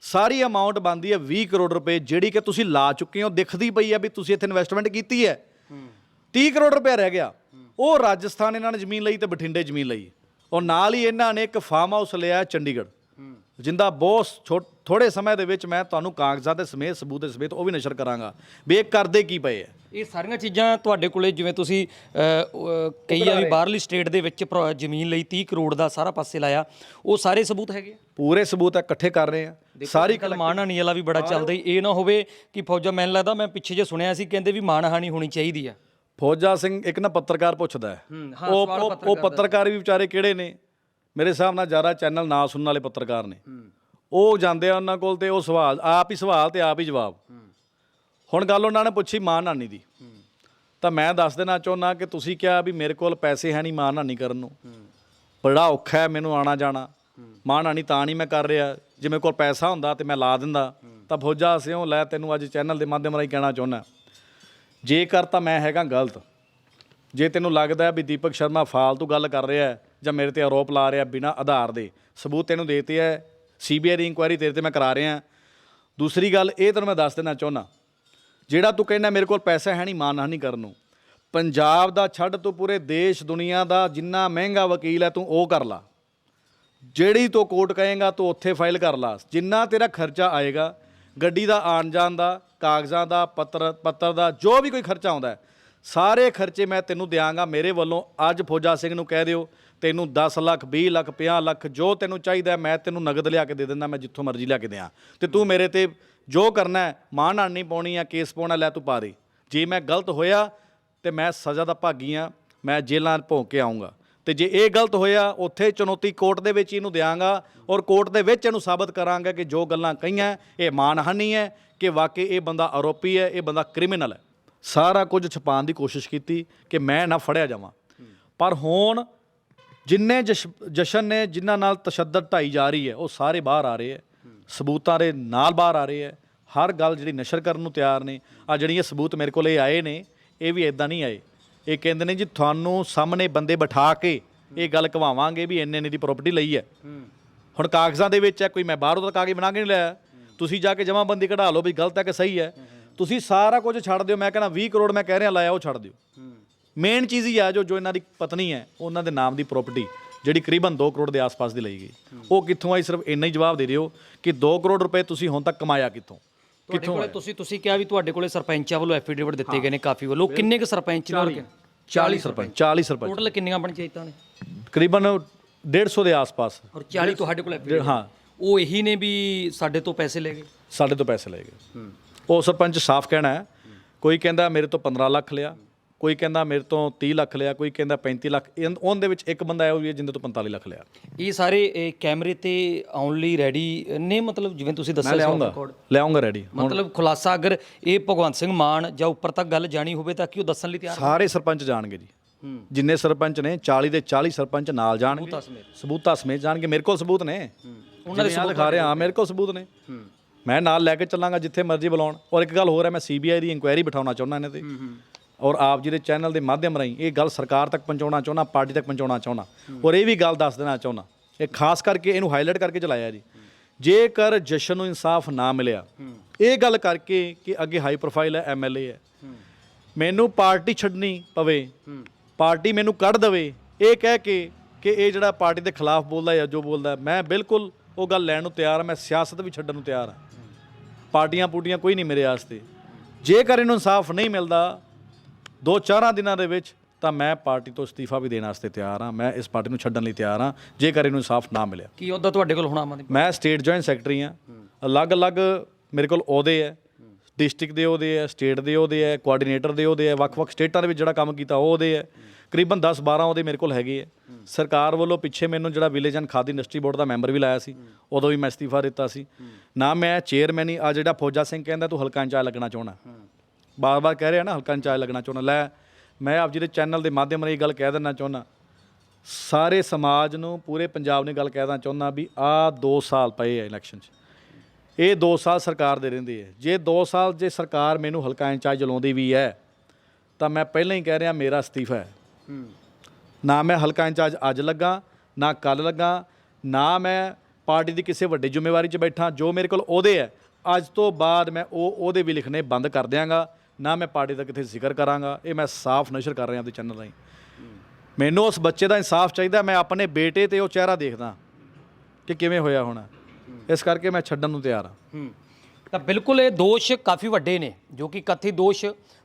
ਸਾਰੀ ਅਮਾਉਂਟ ਬਣਦੀ ਹੈ 20 ਕਰੋੜ ਰੁਪਏ, ਜਿਹੜੀ ਕਿ ਤੁਸੀਂ ਲਾ ਚੁੱਕੇ ਹੋ, ਦਿਖਦੀ ਪਈ ਹੈ ਵੀ ਤੁਸੀਂ ਇੱਥੇ ਇਨਵੈਸਟਮੈਂਟ ਕੀਤੀ ਹੈ। 30 ਕਰੋੜ ਰੁਪਏ ਰਹਿ ਗਿਆ। ਉਹ ਰਾਜਸਥਾਨ ਇਹਨਾਂ ਨੇ ਜ਼ਮੀਨ ਲਈ ਤੇ ਬਠਿੰਡੇ ਜ਼ਮੀਨ ਲਈ। ਔਰ ਨਾਲ ਹੀ ਇਹਨਾਂ ਨੇ ਇੱਕ ਫਾਰਮ ਹਾਊਸ ਲਿਆ ਚੰਡੀਗੜ੍ਹ। ਜਿੰਦਾ ਬਹੁਤ ਥੋੜੇ ਸਮੇਂ ਦੇ ਵਿੱਚ ਮੈਂ ਤੁਹਾਨੂੰ ਕਾਗਜ਼ਾਂ ਦੇ ਸਮੇਤ ਸਬੂਤ ਦੇ ਸਮੇਤ ਉਹ ਵੀ ਨਸ਼ਰ ਕਰਾਂਗਾ ਵੀ ਇਹ ਕਰਦੇ ਕੀ ਪਏ ਹੈ ਇਹ ਸਾਰੀਆਂ ਚੀਜ਼ਾਂ ਤੁਹਾਡੇ ਕੋਲੇ ਜਿਵੇਂ ਤੁਸੀਂ ਕਹੀ ਆ ਵੀ ਬਾਹਰਲੀ ਸਟੇਟ ਦੇ ਵਿੱਚ ਪ੍ਰ- ਜ਼ਮੀਨ ਲਈ 30 ਕਰੋੜ ਦਾ ਸਾਰਾ ਪਾਸੇ ਲਾਇਆ। ਉਹ ਸਾਰੇ ਸਬੂਤ ਹੈਗੇ ਆ? ਪੂਰੇ ਸਬੂਤ ਇਕੱਠੇ ਕਰ ਰਹੇ ਆ। ਸਾਰੀ ਕੱਲ ਮਾਨਹਾਨੀ ਵਾਲਾ ਵੀ ਬੜਾ ਚੱਲਦਾ ਹੀ ਇਹ ਨਾ ਹੋਵੇ ਕਿ ਫੌਜਾ ਮੈਨੂੰ ਲੱਗਦਾ ਮੈਂ ਪਿੱਛੇ ਜੇ ਸੁਣਿਆ ਸੀ ਕਹਿੰਦੇ ਵੀ ਮਾਨਹਾਨੀ ਹੋਣੀ ਚਾਹੀਦੀ ਆ। ਫੌਜਾ ਸਿੰਘ ਇੱਕ ਨਾ ਪੱਤਰਕਾਰ ਪੁੱਛਦਾ ਉਹ ਪੱਤਰਕਾਰ ਵੀ ਵਿਚਾਰੇ ਕਿਹੜੇ ਨੇ? ਮੇਰੇ ਹਿਸਾਬ ਨਾਲ ਜ਼ਿਆਦਾ ਚੈਨਲ ਨਾ ਸੁਣਨ ਵਾਲੇ ਪੱਤਰਕਾਰ ਨੇ। ਉਹ ਜਾਂਦੇ ਆ ਉਹਨਾਂ ਕੋਲ ਤੇ ਉਹ ਸਵਾਲ ਆਪ ਹੀ ਸਵਾਲ ਤੇ ਆਪ ਹੀ ਜਵਾਬ। ਹੁਣ ਗੱਲ ਉਹਨਾਂ ਨੇ ਪੁੱਛੀ ਮਾਂ ਨਾਨੀ ਦੀ। ਤਾਂ ਮੈਂ ਦੱਸ ਦੇਣਾ ਚਾਹੁੰਦਾ ਕਿ ਤੁਸੀਂ ਕਿਹਾ ਵੀ ਮੇਰੇ ਕੋਲ ਪੈਸੇ ਹੈ ਨਹੀਂ ਮਾਂ ਨਾਨੀ ਕਰਨ ਨੂੰ। ਬੜਾ ਔਖਾ ਹੈ ਮੈਨੂੰ ਆਣਾ ਜਾਣਾ। ਮਾਂ ਨਾਨੀ ਤਾਂ ਨਹੀਂ ਮੈਂ ਕਰ ਰਿਹਾ। ਜੇ ਮੇਰੇ ਕੋਲ ਪੈਸਾ ਹੁੰਦਾ ਤੇ ਮੈਂ ਲਾ ਦਿੰਦਾ। ਤਾਂ ਫੌਜਾ ਸਿਓ ਲੈ ਤੈਨੂੰ ਅੱਜ ਚੈਨਲ ਦੇ ਮਾਧਿਅਮ ਰਾਹੀਂ ਕਹਿਣਾ ਚਾਹੁੰਦਾ ਜੇਕਰ ਤਾਂ ਮੈਂ ਹੈਗਾ ਗਲਤ। ਜੇ ਤੈਨੂੰ ਲੱਗਦਾ ਵੀ ਦੀਪਕ ਸ਼ਰਮਾ ਫਾਲਤੂ ਗੱਲ ਕਰ ਰਿਹਾ ਹੈ ਜਾਂ ਮੇਰੇ ਤੇ ਆਰੋਪ ਲਾ ਰਿਹਾ ਬਿਨਾਂ ਆਧਾਰ ਦੇ। ਸਬੂਤ ਤੈਨੂੰ ਦੇਤੇ ਹੈ ਸੀਬੀਆਈ ਦੀ ਇਨਕੁਆਇਰੀ ਤੇਰੇ ਤੇ ਮੈਂ ਕਰਾ ਰਿਹਾ। ਦੂਸਰੀ ਗੱਲ, ਇਹ ਤੈਨੂੰ ਮੈਂ ਦੱਸ ਦੇਣਾ ਚਾਹੁੰਦਾ ਜਿਹੜਾ ਤੂੰ ਕਹਿੰਦਾ ਮੇਰੇ ਕੋਲ ਪੈਸਾ ਹੈ ਨਹੀਂ, ਮਾਨ ਨਹੀਂ ਕਰਨ ਨੂੰ। ਪੰਜਾਬ ਦਾ ਛੱਡ ਤੂੰ ਪੂਰੇ ਦੇਸ਼, ਦੁਨੀਆ ਦਾ ਜਿੰਨਾ ਮਹਿੰਗਾ ਵਕੀਲ ਹੈ ਤੂੰ ਉਹ ਕਰ ਲਾ। ਜਿਹੜੀ ਤੂੰ ਕੋਰਟ ਕਹੇਗਾ, ਤੂੰ ਉੱਥੇ ਫਾਈਲ ਕਰ ਲਾ। ਜਿੰਨਾ ਤੇਰਾ ਖਰਚਾ ਆਏਗਾ, ਗੱਡੀ ਦਾ ਆਉਣ ਜਾਣ ਦਾ, ਕਾਗਜ਼ਾਂ ਦਾ, ਪੱਤਰ ਪੱਤਰ ਦਾ, ਜੋ ਵੀ ਕੋਈ ਖਰਚਾ ਆਉਂਦਾ ਸਾਰੇ ਖਰਚੇ ਮੈਂ ਤੈਨੂੰ ਦਿਆਂਗਾ, ਮੇਰੇ ਵੱਲੋਂ ਅੱਜ ਫੌਜਾ ਸਿੰਘ ਨੂੰ ਕਹਿ ਦਿਓ, ਤੈਨੂੰ 10 ਲੱਖ 20 ਲੱਖ 50 ਲੱਖ, ਜੋ ਤੈਨੂੰ ਚਾਹੀਦਾ ਮੈਂ ਤੈਨੂੰ ਨਗਦ ਲਿਆ ਕੇ ਦੇ ਦਿੰਦਾ, ਮੈਂ ਜਿੱਥੋਂ ਮਰਜ਼ੀ ਲਿਆ ਕੇ ਦਿਆਂ। ਤੇ ਤੂੰ ਮੇਰੇ ਤੇ ਜੋ ਕਰਨਾ ਹੈ ਮਾਂ ਨਾਲ ਪਾਉਣੀ ਆ, ਕੇਸ ਪਾਉਣਾ, ਲੈ ਤੂੰ ਪਾ ਦੇ। ਜੇ ਮੈਂ ਗਲਤ ਹੋਇਆ, ਤੇ ਮੈਂ ਸਜ਼ਾ ਦਾ ਭਾਗੀ ਆ, ਮੈਂ ਜੇਲ੍ਹਾਂ ਭੋਗ ਕੇ ਆਉਂਗਾ ਤੇ ਜੇ ਇਹ ਗਲਤ ਹੋਇਆ, ਉੱਥੇ ਚੁਣੌਤੀ ਕੋਰਟ ਦੇ ਵਿੱਚ ਇਹਨੂੰ ਦਿਆਂਗਾ ਔਰ ਕੋਰਟ ਦੇ ਵਿੱਚ ਇਹਨੂੰ ਸਾਬਤ ਕਰਾਂਗਾ ਕਿ ਜੋ ਗੱਲਾਂ ਕਹੀਆਂ, ਇਹ ਮਾਨਹਾਨੀ ਹੈ ਕਿ ਵਾਕਈ ਇਹ ਬੰਦਾ ਆਰੋਪੀ ਹੈ, ਇਹ ਬੰਦਾ ਕ੍ਰਿਮੀਨਲ ਹੈ। ਸਾਰਾ ਕੁਝ ਛਪਾਉਣ ਦੀ ਕੋਸ਼ਿਸ਼ ਕੀਤੀ ਕਿ ਮੈਂ ਨਾ ਫੜਿਆ ਜਾਵਾਂ। ਪਰ ਹੁਣ ਜਿੰਨੇ ਜਸ਼- ਜਸ਼ਨ ਨੇ ਜਿਨ੍ਹਾਂ ਨਾਲ ਤਸ਼ੱਦਦ ਢਾਈ ਜਾ ਰਹੀ ਹੈ, ਉਹ ਸਾਰੇ ਬਾਹਰ ਆ ਰਹੇ ਹੈ। ਸਬੂਤਾਂ ਦੇ ਨਾਲ ਬਾਹਰ ਆ ਰਹੇ ਹੈ। ਹਰ ਗੱਲ ਜਿਹੜੀ ਨਸ਼ਰ ਕਰਨ ਨੂੰ ਤਿਆਰ ਨੇ ਆ ਜਿਹੜੀਆਂ ਸਬੂਤ ਮੇਰੇ ਕੋਲ ਇਹ ਆਏ ਨੇ, ਇਹ ਵੀ ਇਦਾਂ ਨਹੀਂ ਆਏ। ਇਹ ਕਹਿੰਦੇ ਨੇ ਜੀ, ਤੁਹਾਨੂੰ ਸਾਹਮਣੇ ਬੰਦੇ ਬਿਠਾ ਕੇ ਇਹ ਗੱਲ ਕਵਾਵਾਂਗੇ ਵੀ ਇੰਨੇ ਨੇ ਦੀ ਪ੍ਰਾਪਰਟੀ ਲਈ ਹੈ। ਹੁਣ ਕਾਗਜ਼ਾਂ ਦੇ ਵਿੱਚ ਹੈ, ਕੋਈ ਮੈਂ ਬਾਹਰੋਂ ਦਾ ਕਾਗਜ਼ ਬਣਾ ਕੇ ਨਹੀਂ ਲਿਆ। ਤੁਸੀਂ ਜਾ ਕੇ ਜਮਾਬੰਦੀ ਕਢਾ ਲਓ ਵੀ ਗਲਤ ਹੈ ਕਿ ਸਹੀ ਹੈ। ਤੁਸੀਂ ਸਾਰਾ ਕੁਝ ਛੱਡ ਦਿਓ ਮੈਂ ਕਹਿੰਦਾ 20 ਕਰੋੜ ਮੈਂ ਕਹਿ ਰਿਹਾ ਲਾਇਆ ਉਹ ਛੱਡ ਦਿਓ। ਮੇਨ ਚੀਜ਼ ਹੀ ਆ ਜੋ ਜੋ ਇਹਨਾਂ ਦੀ ਪਤਨੀ ਹੈ ਉਹਨਾਂ ਦੇ ਨਾਮ ਦੀ ਪ੍ਰਾਪਰਟੀ ਜਿਹੜੀ ਕਰੀਬਨ 2 ਕਰੋੜ ਦੇ ਆਸ-ਪਾਸ ਦੀ ਲਈ ਗਈ। ਉਹ ਕਿੱਥੋਂ ਆਈ ਸਿਰਫ ਇੰਨਾ ਹੀ ਜਵਾਬ ਦੇ ਦਿਓ ਕਿ 2 ਕਰੋੜ ਰੁਪਏ ਤੁਸੀਂ ਹੁਣ ਤੱਕ ਕਮਾਇਆ ਕਿੱਥੋਂ? ਤੁਹਾਡੇ ਕੋਲੇ ਤੁਸੀਂ ਤੁਸੀਂ ਕਿਹਾ ਵੀ ਤੁਹਾਡੇ ਕੋਲੇ ਸਰਪੰਚਾਂ ਵੱਲੋਂ ਐਫੀਡੇਵਿਟ ਦਿੱਤੇ ਗਏ ਨੇ ਕਾਫੀ ਵੱਲੋਂ। ਕਿੰਨੇ ਕੁ ਸਰਪੰਚ ਨੇ 40 ਸਰਪੰਚ। 40 ਸਰਪੰਚ। ਟੋਟਲ ਕਿੰਨੀਆਂ ਪੰਚਾਇਤਾਂ ਨੇ? ਕਰੀਬਨ 150 ਦੇ ਆਸ-ਪਾਸ। ਔਰ 40 ਤੁਹਾਡੇ ਕੋਲ affidavit ਹਾਂ ਉਹ ਇਹੀ ਨੇ ਵੀ ਸਾਡੇ ਤੋਂ ਪੈਸੇ ਲੈ ਗਏ? ਸਾਡੇ ਤੋਂ ਪੈਸੇ ਲਏ ਗਏ। ਉਹ ਸਰਪੰਚ ਸਾਫ਼ ਕਹਿਣਾ ਹੈ ਕੋਈ ਕਹਿੰਦਾ ਮੇਰੇ ਤੋਂ 15 ਲੱਖ ਲਿਆ ਕੋਈ ਕਹਿੰਦਾ ਮੇਰੇ ਤੋਂ 30 ਲੱਖ ਲਿਆ ਕੋਈ ਕਹਿੰਦਾ 35 ਲੱਖ ਇਹ- ਉਹਨਾਂ ਦੇ ਵਿੱਚ ਇੱਕ ਬੰਦਾ ਆਇਆ ਹੋਈ ਹੈ ਜਿੰਦੇ ਤੋਂ 45 ਲੱਖ ਲਿਆ। ਇਹ ਸਾਰੇ ਇਹ ਕੈਮਰੇ ਤੇ ਆਉਣ ਲਈ ਰੈਡੀ ਨੇ ਮਤਲਬ ਜਿਵੇਂ ਤੁਸੀਂ ਦੱਸਿਆ ਸੀ ਲਿਆਉਂਗਾ। ਲਿਆਉਂਗਾ ਰੈਡੀ ਮਤਲਬ ਖੁਲਾਸਾ ਅਗਰ ਇਹ ਭਗਵੰਤ ਸਿੰਘ ਮਾਨ ਜਾਂ ਉੱਪਰ ਤੱਕ ਗੱਲ ਜਾਣੀ ਹੋਵੇ ਤਾਂ ਕਿ ਉਹ ਦੱਸਣ ਲਈ ਤਿਆਰ ਸਾਰੇ ਸਰਪੰਚ ਜਾਣਗੇ ਜੀ। ਜਿੰਨੇ ਸਰਪੰਚ ਨੇ 40 ਦੇ 40 ਸਰਪੰਚ ਨਾਲ ਜਾਣਗੇ। ਸਬੂਤਾਂ ਸਮੇਤ। ਜਾਣਗੇ। ਮੇਰੇ ਕੋਲ ਸਬੂਤ ਨੇ। ਉਹਨਾਂ ਦੇ ਸਬੂਤ ਦਿਖਾ ਰਿਹਾ ਹਾਂ ਮੇਰੇ ਕੋਲ ਸਬੂਤ ਨੇ। ਮੈਂ ਨਾਲ ਲੈ ਕੇ ਚੱਲਾਂਗਾ ਜਿੱਥੇ ਮਰਜ਼ੀ ਬੁਲਾਉਣ। ਔਰ ਇੱਕ ਗੱਲ ਹੋਰ ਹੈ ਮੈਂ ਸੀਬੀਆਈ ਦੀ ਇਨਕੁਆਇਰੀ ਬਿਠਾਉਣਾ ਚਾਹੁੰਦਾ ਇਹਨਾਂ ਤੇ। ਔਰ ਆਪ ਜੀ ਦੇ ਚੈਨਲ ਦੇ ਮਾਧਿਅਮ ਰਾਹੀਂ ਇਹ ਗੱਲ ਸਰਕਾਰ ਤੱਕ ਪਹੁੰਚਾਉਣਾ ਚਾਹੁੰਦਾ ਪਾਰਟੀ ਤੱਕ ਪਹੁੰਚਾਉਣਾ ਚਾਹੁੰਦਾ। ਔਰ ਇਹ ਵੀ ਗੱਲ ਦੱਸ ਦੇਣਾ ਚਾਹੁੰਦਾ। ਇਹ ਖਾਸ ਕਰਕੇ ਇਹਨੂੰ ਹਾਈਲਾਈਟ ਕਰਕੇ ਚਲਾਇਆ ਜੀ। ਜੇਕਰ ਜਸ਼ਨ ਨੂੰ ਇਨਸਾਫ ਨਾ ਮਿਲਿਆ ਇਹ ਗੱਲ ਕਰਕੇ ਕਿ ਅੱਗੇ ਹਾਈ ਪ੍ਰੋਫਾਈਲ ਹੈ ਐਮਐਲਏ ਹੈ। ਮੈਨੂੰ ਪਾਰਟੀ ਛੱਡਣੀ ਪਵੇ ਪਾਰਟੀ ਮੈਨੂੰ ਕੱਢ ਦਵੇ ਇਹ ਕਹਿ ਕੇ ਕਿ ਇਹ ਜਿਹੜਾ ਪਾਰਟੀ ਦੇ ਖਿਲਾਫ ਬੋਲਦਾ ਜਾਂ ਜੋ ਬੋਲਦਾ ਮੈਂ ਬਿਲਕੁਲ ਉਹ ਗੱਲ ਲੈਣ ਨੂੰ ਤਿਆਰ ਹਾਂ ਮੈਂ ਸਿਆਸਤ ਵੀ ਛੱਡਣ ਨੂੰ ਤਿਆਰ ਹਾਂ। ਪਾਰਟੀਆਂ ਪੂਟੀਆਂ ਕੋਈ ਨਹੀਂ ਮੇਰੇ ਵਾਸਤੇ। ਜੇਕਰ ਇਹਨੂੰ ਇਨਸਾਫ ਨਹੀਂ ਮਿਲਦਾ ਦੋ ਚਾਰਾਂ ਦਿਨਾਂ ਦੇ ਵਿੱਚ ਤਾਂ ਮੈਂ ਪਾਰਟੀ ਤੋਂ ਅਸਤੀਫਾ ਵੀ ਦੇਣ ਵਾਸਤੇ ਤਿਆਰ ਹਾਂ। ਮੈਂ ਇਸ ਪਾਰਟੀ ਨੂੰ ਛੱਡਣ ਲਈ ਤਿਆਰ ਹਾਂ ਜੇਕਰ ਇਹਨੂੰ ਇਨਸਾਫ ਨਾ ਮਿਲਿਆ। ਕੀ ਉਹਦਾ ਤੁਹਾਡੇ ਕੋਲ ਹੋਣਾ ਆਮਾਂ ਮੈਂ ਸਟੇਟ ਜੁਆਇੰਟ ਸੈਕਟਰੀ ਹਾਂ। ਅਲੱਗ-ਅਲੱਗ ਮੇਰੇ ਕੋਲ ਅਹੁਦੇ ਹੈ। ਡਿਸਟ੍ਰਿਕਟ ਦੇ ਉਹਦੇ ਹੈ ਸਟੇਟ ਦੇ ਉਹਦੇ ਹੈ ਕੋਆਰਡੀਨੇਟਰ ਦੇ ਉਹਦੇ ਹੈ ਵੱਖ-ਵੱਖ ਸਟੇਟਾਂ ਦੇ ਵਿੱਚ ਜਿਹੜਾ ਕੰਮ ਕੀਤਾ, ਉਹ ਉਹਦੇ ਹੈ ਕਰੀਬਨ 10-12 ਉਹਦੇ ਮੇਰੇ ਕੋਲ ਹੈਗੇ ਹੈ ਸਰਕਾਰ ਵੱਲੋਂ ਪਿੱਛੇ ਮੈਨੂੰ ਜਿਹੜਾ village and khadi industry board the member ਵੀ ਲਾਇਆ ਸੀ, ਉਦੋਂ ਵੀ ਮੈਂ ਇਸਤੀਫਾ ਦਿੱਤਾ ਸੀ। ਨਾ ਮੈਂ ਚੇਅਰਮੈਨ ਹੀ, ਆ ਜਿਹੜਾ ਫੌਜਾ ਸਿੰਘ ਕਹਿੰਦਾ, ਤੂੰ ਹਲਕਾ ਇੰਚਾਰਜ ਲੱਗਣਾ ਚਾਹਣਾ ਬਾਰ-ਬਾਰ ਕਹਿ ਰਿਹਾ ਨਾ, ਹਲਕਾ ਇੰਚਾਰਜ ਲੱਗਣਾ ਚਾਹਣਾ ਲੈ, ਮੈਂ ਆਪ ਜੀ ਦੇ ਚੈਨਲ ਦੇ ਮਾਧਿਅਮ ਰਾਹੀਂ ਗੱਲ ਕਹਿ ਦੇਣਾ ਚਾਹੁੰਦਾ। ਸਾਰੇ ਸਮਾਜ ਨੂੰ, ਪੂਰੇ ਪੰਜਾਬ ਨੂੰ ਗੱਲ ਕਹਿ ਦੇਣਾ ਚਾਹੁੰਦਾ ਵੀ ਆਹ 2 ਸਾਲ ਪਏ ਆ ਇਲੈਕਸ਼ਨ 'ਚ। ਇਹ 2 ਸਾਲ ਸਰਕਾਰ ਦੇ ਰਹਿੰਦੇ ਹੈ ਜੇ 2 ਸਾਲ ਜੇ ਸਰਕਾਰ ਮੈਨੂੰ ਹਲਕਾ ਇੰਚਾਰਜ ਲਾਉਂਦੀ ਵੀ ਹੈ, ਤਾਂ ਮੈਂ ਪਹਿਲਾਂ ਹੀ ਕਹਿ ਰਿਹਾ ਮੇਰਾ ਅਸਤੀਫਾ ਹੈ। ਨਾ ਮੈਂ ਹਲਕਾ ਇੰਚਾਰਜ ਅੱਜ ਲੱਗਾ, ਨਾ ਕੱਲ ਲੱਗਾ, ਨਾ ਮੈਂ ਪਾਰਟੀ ਦੀ ਕਿਸੇ ਵੱਡੀ ਜ਼ਿੰਮੇਵਾਰੀ 'ਚ ਬੈਠਾ, ਜੋ ਮੇਰੇ ਕੋਲ ਉਹਦੇ ਹੈ। ਅੱਜ ਤੋਂ ਬਾਅਦ ਮੈਂ ਉਹ, ਉਹਦੇ ਵੀ ਲਿਖਣੇ ਬੰਦ ਕਰ ਦਿਆਂਗਾ, ਨਾ ਮੈਂ ਪਾਰਟੀ ਦਾ ਕਿਤੇ ਜ਼ਿਕਰ ਕਰਾਂਗਾ। ਇਹ ਮੈਂ ਸਾਫ਼ ਨਸ਼ਰ ਕਰ ਰਿਹਾ ਆਪਦੇ ਚੈਨਲ ਰਾਹੀਂ। ਮੈਨੂੰ ਉਸ ਬੱਚੇ ਦਾ ਇਨਸਾਫ ਚਾਹੀਦਾ, ਮੈਂ ਆਪਣੇ ਬੇਟੇ ਤੇ ਉਹ ਚਿਹਰਾ ਦੇਖਦਾ ਕਿ ਕਿਵੇਂ ਹੋਇਆ ਹੋਣਾ। ਇਸ ਕਰਕੇ ਮੈਂ ਛੱਡਣ ਨੂੰ ਤਿਆਰ ਹਾਂ। ਹੂੰ। ਤਾਂ ਬਿਲਕੁਲ ਇਹ ਦੋਸ਼ ਕਾਫੀ ਵੱਡੇ ਨੇ, ਜੋ ਕਿ ਕਥਿਤ ਦੋਸ਼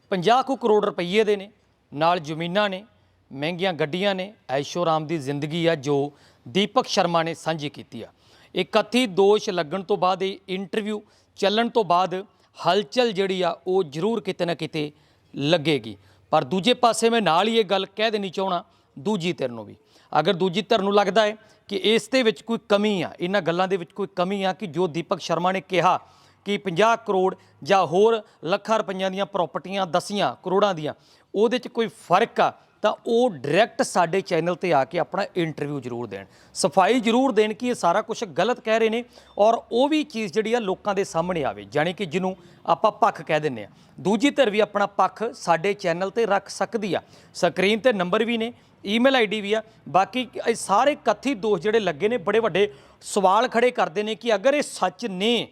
50 ਕੁ ਕਰੋੜ ਰੁਪਏ ਦੇ ਨੇ, ਨਾਲ ਜ਼ਮੀਨਾਂ ਨੇ, ਮਹਿੰਗੀਆਂ ਗੱਡੀਆਂ ਨੇ, ਐਸ਼ੋ ਰਾਮ ਦੀ ਜ਼ਿੰਦਗੀ ਆ ਜੋ ਦੀਪਕ ਸ਼ਰਮਾ ਨੇ ਸਾਂਝੀ ਕੀਤੀ ਆ। ਇਹ ਕਥਿਤ ਦੋਸ਼ ਲੱਗਣ ਤੋਂ ਬਾਅਦ, ਇਹ ਇੰਟਰਵਿਊ ਚੱਲਣ ਤੋਂ ਬਾਅਦ ਹਲਚਲ ਜਿਹੜੀ ਆ, ਉਹ ਜ਼ਰੂਰ ਕਿਤੇ ਨਾ ਕਿਤੇ ਲੱਗੇਗੀ। ਪਰ ਦੂਜੇ ਪਾਸੇ ਮੈਂ ਨਾਲ ਹੀ ਇਹ ਗੱਲ ਕਹਿ ਦੇਣੀ ਚਾਹਣਾ ਦੂਜੀ ਧਿਰ ਨੂੰ ਵੀ। ਅਗਰ ਦੂਜੀ ਧਿਰ ਨੂੰ ਲੱਗਦਾ ਹੈ ਕਿ ਇਸ ਦੇ ਵਿੱਚ ਕੋਈ ਕਮੀ ਆ, ਇਹਨਾਂ ਗੱਲਾਂ ਦੇ ਵਿੱਚ ਕੋਈ ਕਮੀ ਆ ਕਿ ਜੋ ਦੀਪਕ ਸ਼ਰਮਾ ਨੇ ਕਿਹਾ ਕਿ 50 ਕਰੋੜ ਜਾਂ ਹੋਰ ਲੱਖਾਂ ਰੁਪਈਆਂ ਦੀਆਂ ਪ੍ਰਾਪਰਟੀਆਂ ਦਸੀਆਂ ਕਰੋੜਾਂ ਦੀਆਂ, ਉਹਦੇ 'ਚ ਕੋਈ ਫ਼ਰਕ ਆ? ਤਾਂ ਉਹ ਡਾਇਰੈਕਟ ਸਾਡੇ ਚੈਨਲ ਤੇ ਆ ਕੇ ਆਪਣਾ ਇੰਟਰਵਿਊ ਜ਼ਰੂਰ ਦੇਣ। ਸਫ਼ਾਈ ਜ਼ਰੂਰ ਦੇਣ ਕਿ ਇਹ ਸਾਰਾ ਕੁਝ ਗਲਤ ਕਹਿ ਰਹੇ ਨੇ ਔਰ ਉਹ ਵੀ ਚੀਜ਼ ਜਿਹੜੀ ਆ ਲੋਕਾਂ ਦੇ ਸਾਹਮਣੇ ਆਵੇ, ਜਾਣੀ ਕਿ ਜਿਹਨੂੰ ਆਪਾਂ ਪੱਖ ਕਹਿ ਦਿੰਨੇ ਆ। ਦੂਜੀ ਧਿਰ ਵੀ ਆਪਣਾ ਪੱਖ ਸਾਡੇ ਚੈਨਲ ਤੇ ਰੱਖ ਸਕਦੀ ਆ। ਸਕਰੀਨ ਤੇ ਨੰਬਰ ਵੀ ਨੇ ਈਮੇਲ ਆਈਡੀ ਵੀ ਆ। ਬਾਕੀ ਇਹ ਸਾਰੇ ਕਥਿਤ ਦੋਸ਼ ਜਿਹੜੇ ਲੱਗੇ ਨੇ, ਬੜੇ ਵੱਡੇ ਸਵਾਲ ਖੜੇ ਕਰਦੇ ਨੇ ਕਿ ਅਗਰ ਇਹ ਸੱਚ ਨੇ,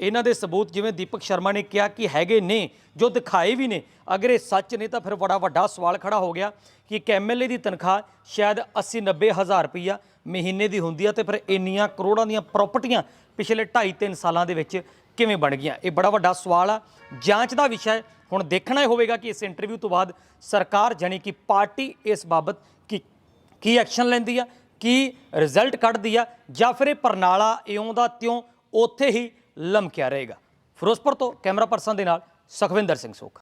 ਇਹਨਾਂ ਦੇ ਸਬੂਤ ਜਿਵੇਂ ਦੀਪਕ ਸ਼ਰਮਾ ਨੇ ਕਿਹਾ ਕਿ ਹੈਗੇ ਨੇ, ਜੋ ਦਿਖਾਏ ਵੀ ਨੇ, ਅਗਰ ਇਹ ਸੱਚ ਨੇ ਤਾਂ ਫਿਰ ਬੜਾ ਵੱਡਾ ਸਵਾਲ ਖੜਾ ਹੋ ਗਿਆ ਕਿ ਇੱਕ ਐਮਐਲਏ ਦੀ ਤਨਖਾਹ ਸ਼ਾਇਦ 80 90 ਹਜ਼ਾਰ ਰੁਪਈਆ ਮਹੀਨੇ ਦੀ ਹੁੰਦੀ ਆ ਤੇ ਫਿਰ ਇੰਨੀਆਂ ਕਰੋੜਾਂ ਦੀਆਂ ਪ੍ਰਾਪਰਟੀਆਂ ਪਿਛਲੇ 2.5 3 ਸਾਲਾਂ ਦੇ ਵਿੱਚ ਕਿਵੇਂ ਬਣ ਗਈਆਂ? ਇਹ ਬੜਾ ਵੱਡਾ ਸਵਾਲ ਆ। ਜਾਂਚ ਦਾ ਵਿਸ਼ਾ ਹੈ। ਹੁਣ ਦੇਖਣਾ ਹੀ ਹੋਵੇਗਾ ਕਿ ਇਸ ਇੰਟਰਵਿਊ ਤੋਂ ਬਾਅਦ ਸਰਕਾਰ ਜਾਣੀ ਕਿ ਪਾਰਟੀ ਇਸ ਬਾਬਤ ਕੀ ਕੀ ਐਕਸ਼ਨ ਲੈਂਦੀ ਆ, ਕੀ ਰਿਜ਼ਲਟ ਕੱਢਦੀ ਆ, ਜਾਂ ਫਿਰ ਇਹ ਪਰਨਾਲਾ ਇਉਂ ਦਾ ਤਿਉਂ ਉੱਥੇ ਹੀ ਲਮਕਿਆ ਰਹੇਗਾ। ਫਿਰੋਜ਼ਪੁਰ ਤੋਂ ਕੈਮਰਾ ਪਰਸਨ ਦੇ ਨਾਲ ਸੁਖਵਿੰਦਰ ਸਿੰਘ ਸੋਖ।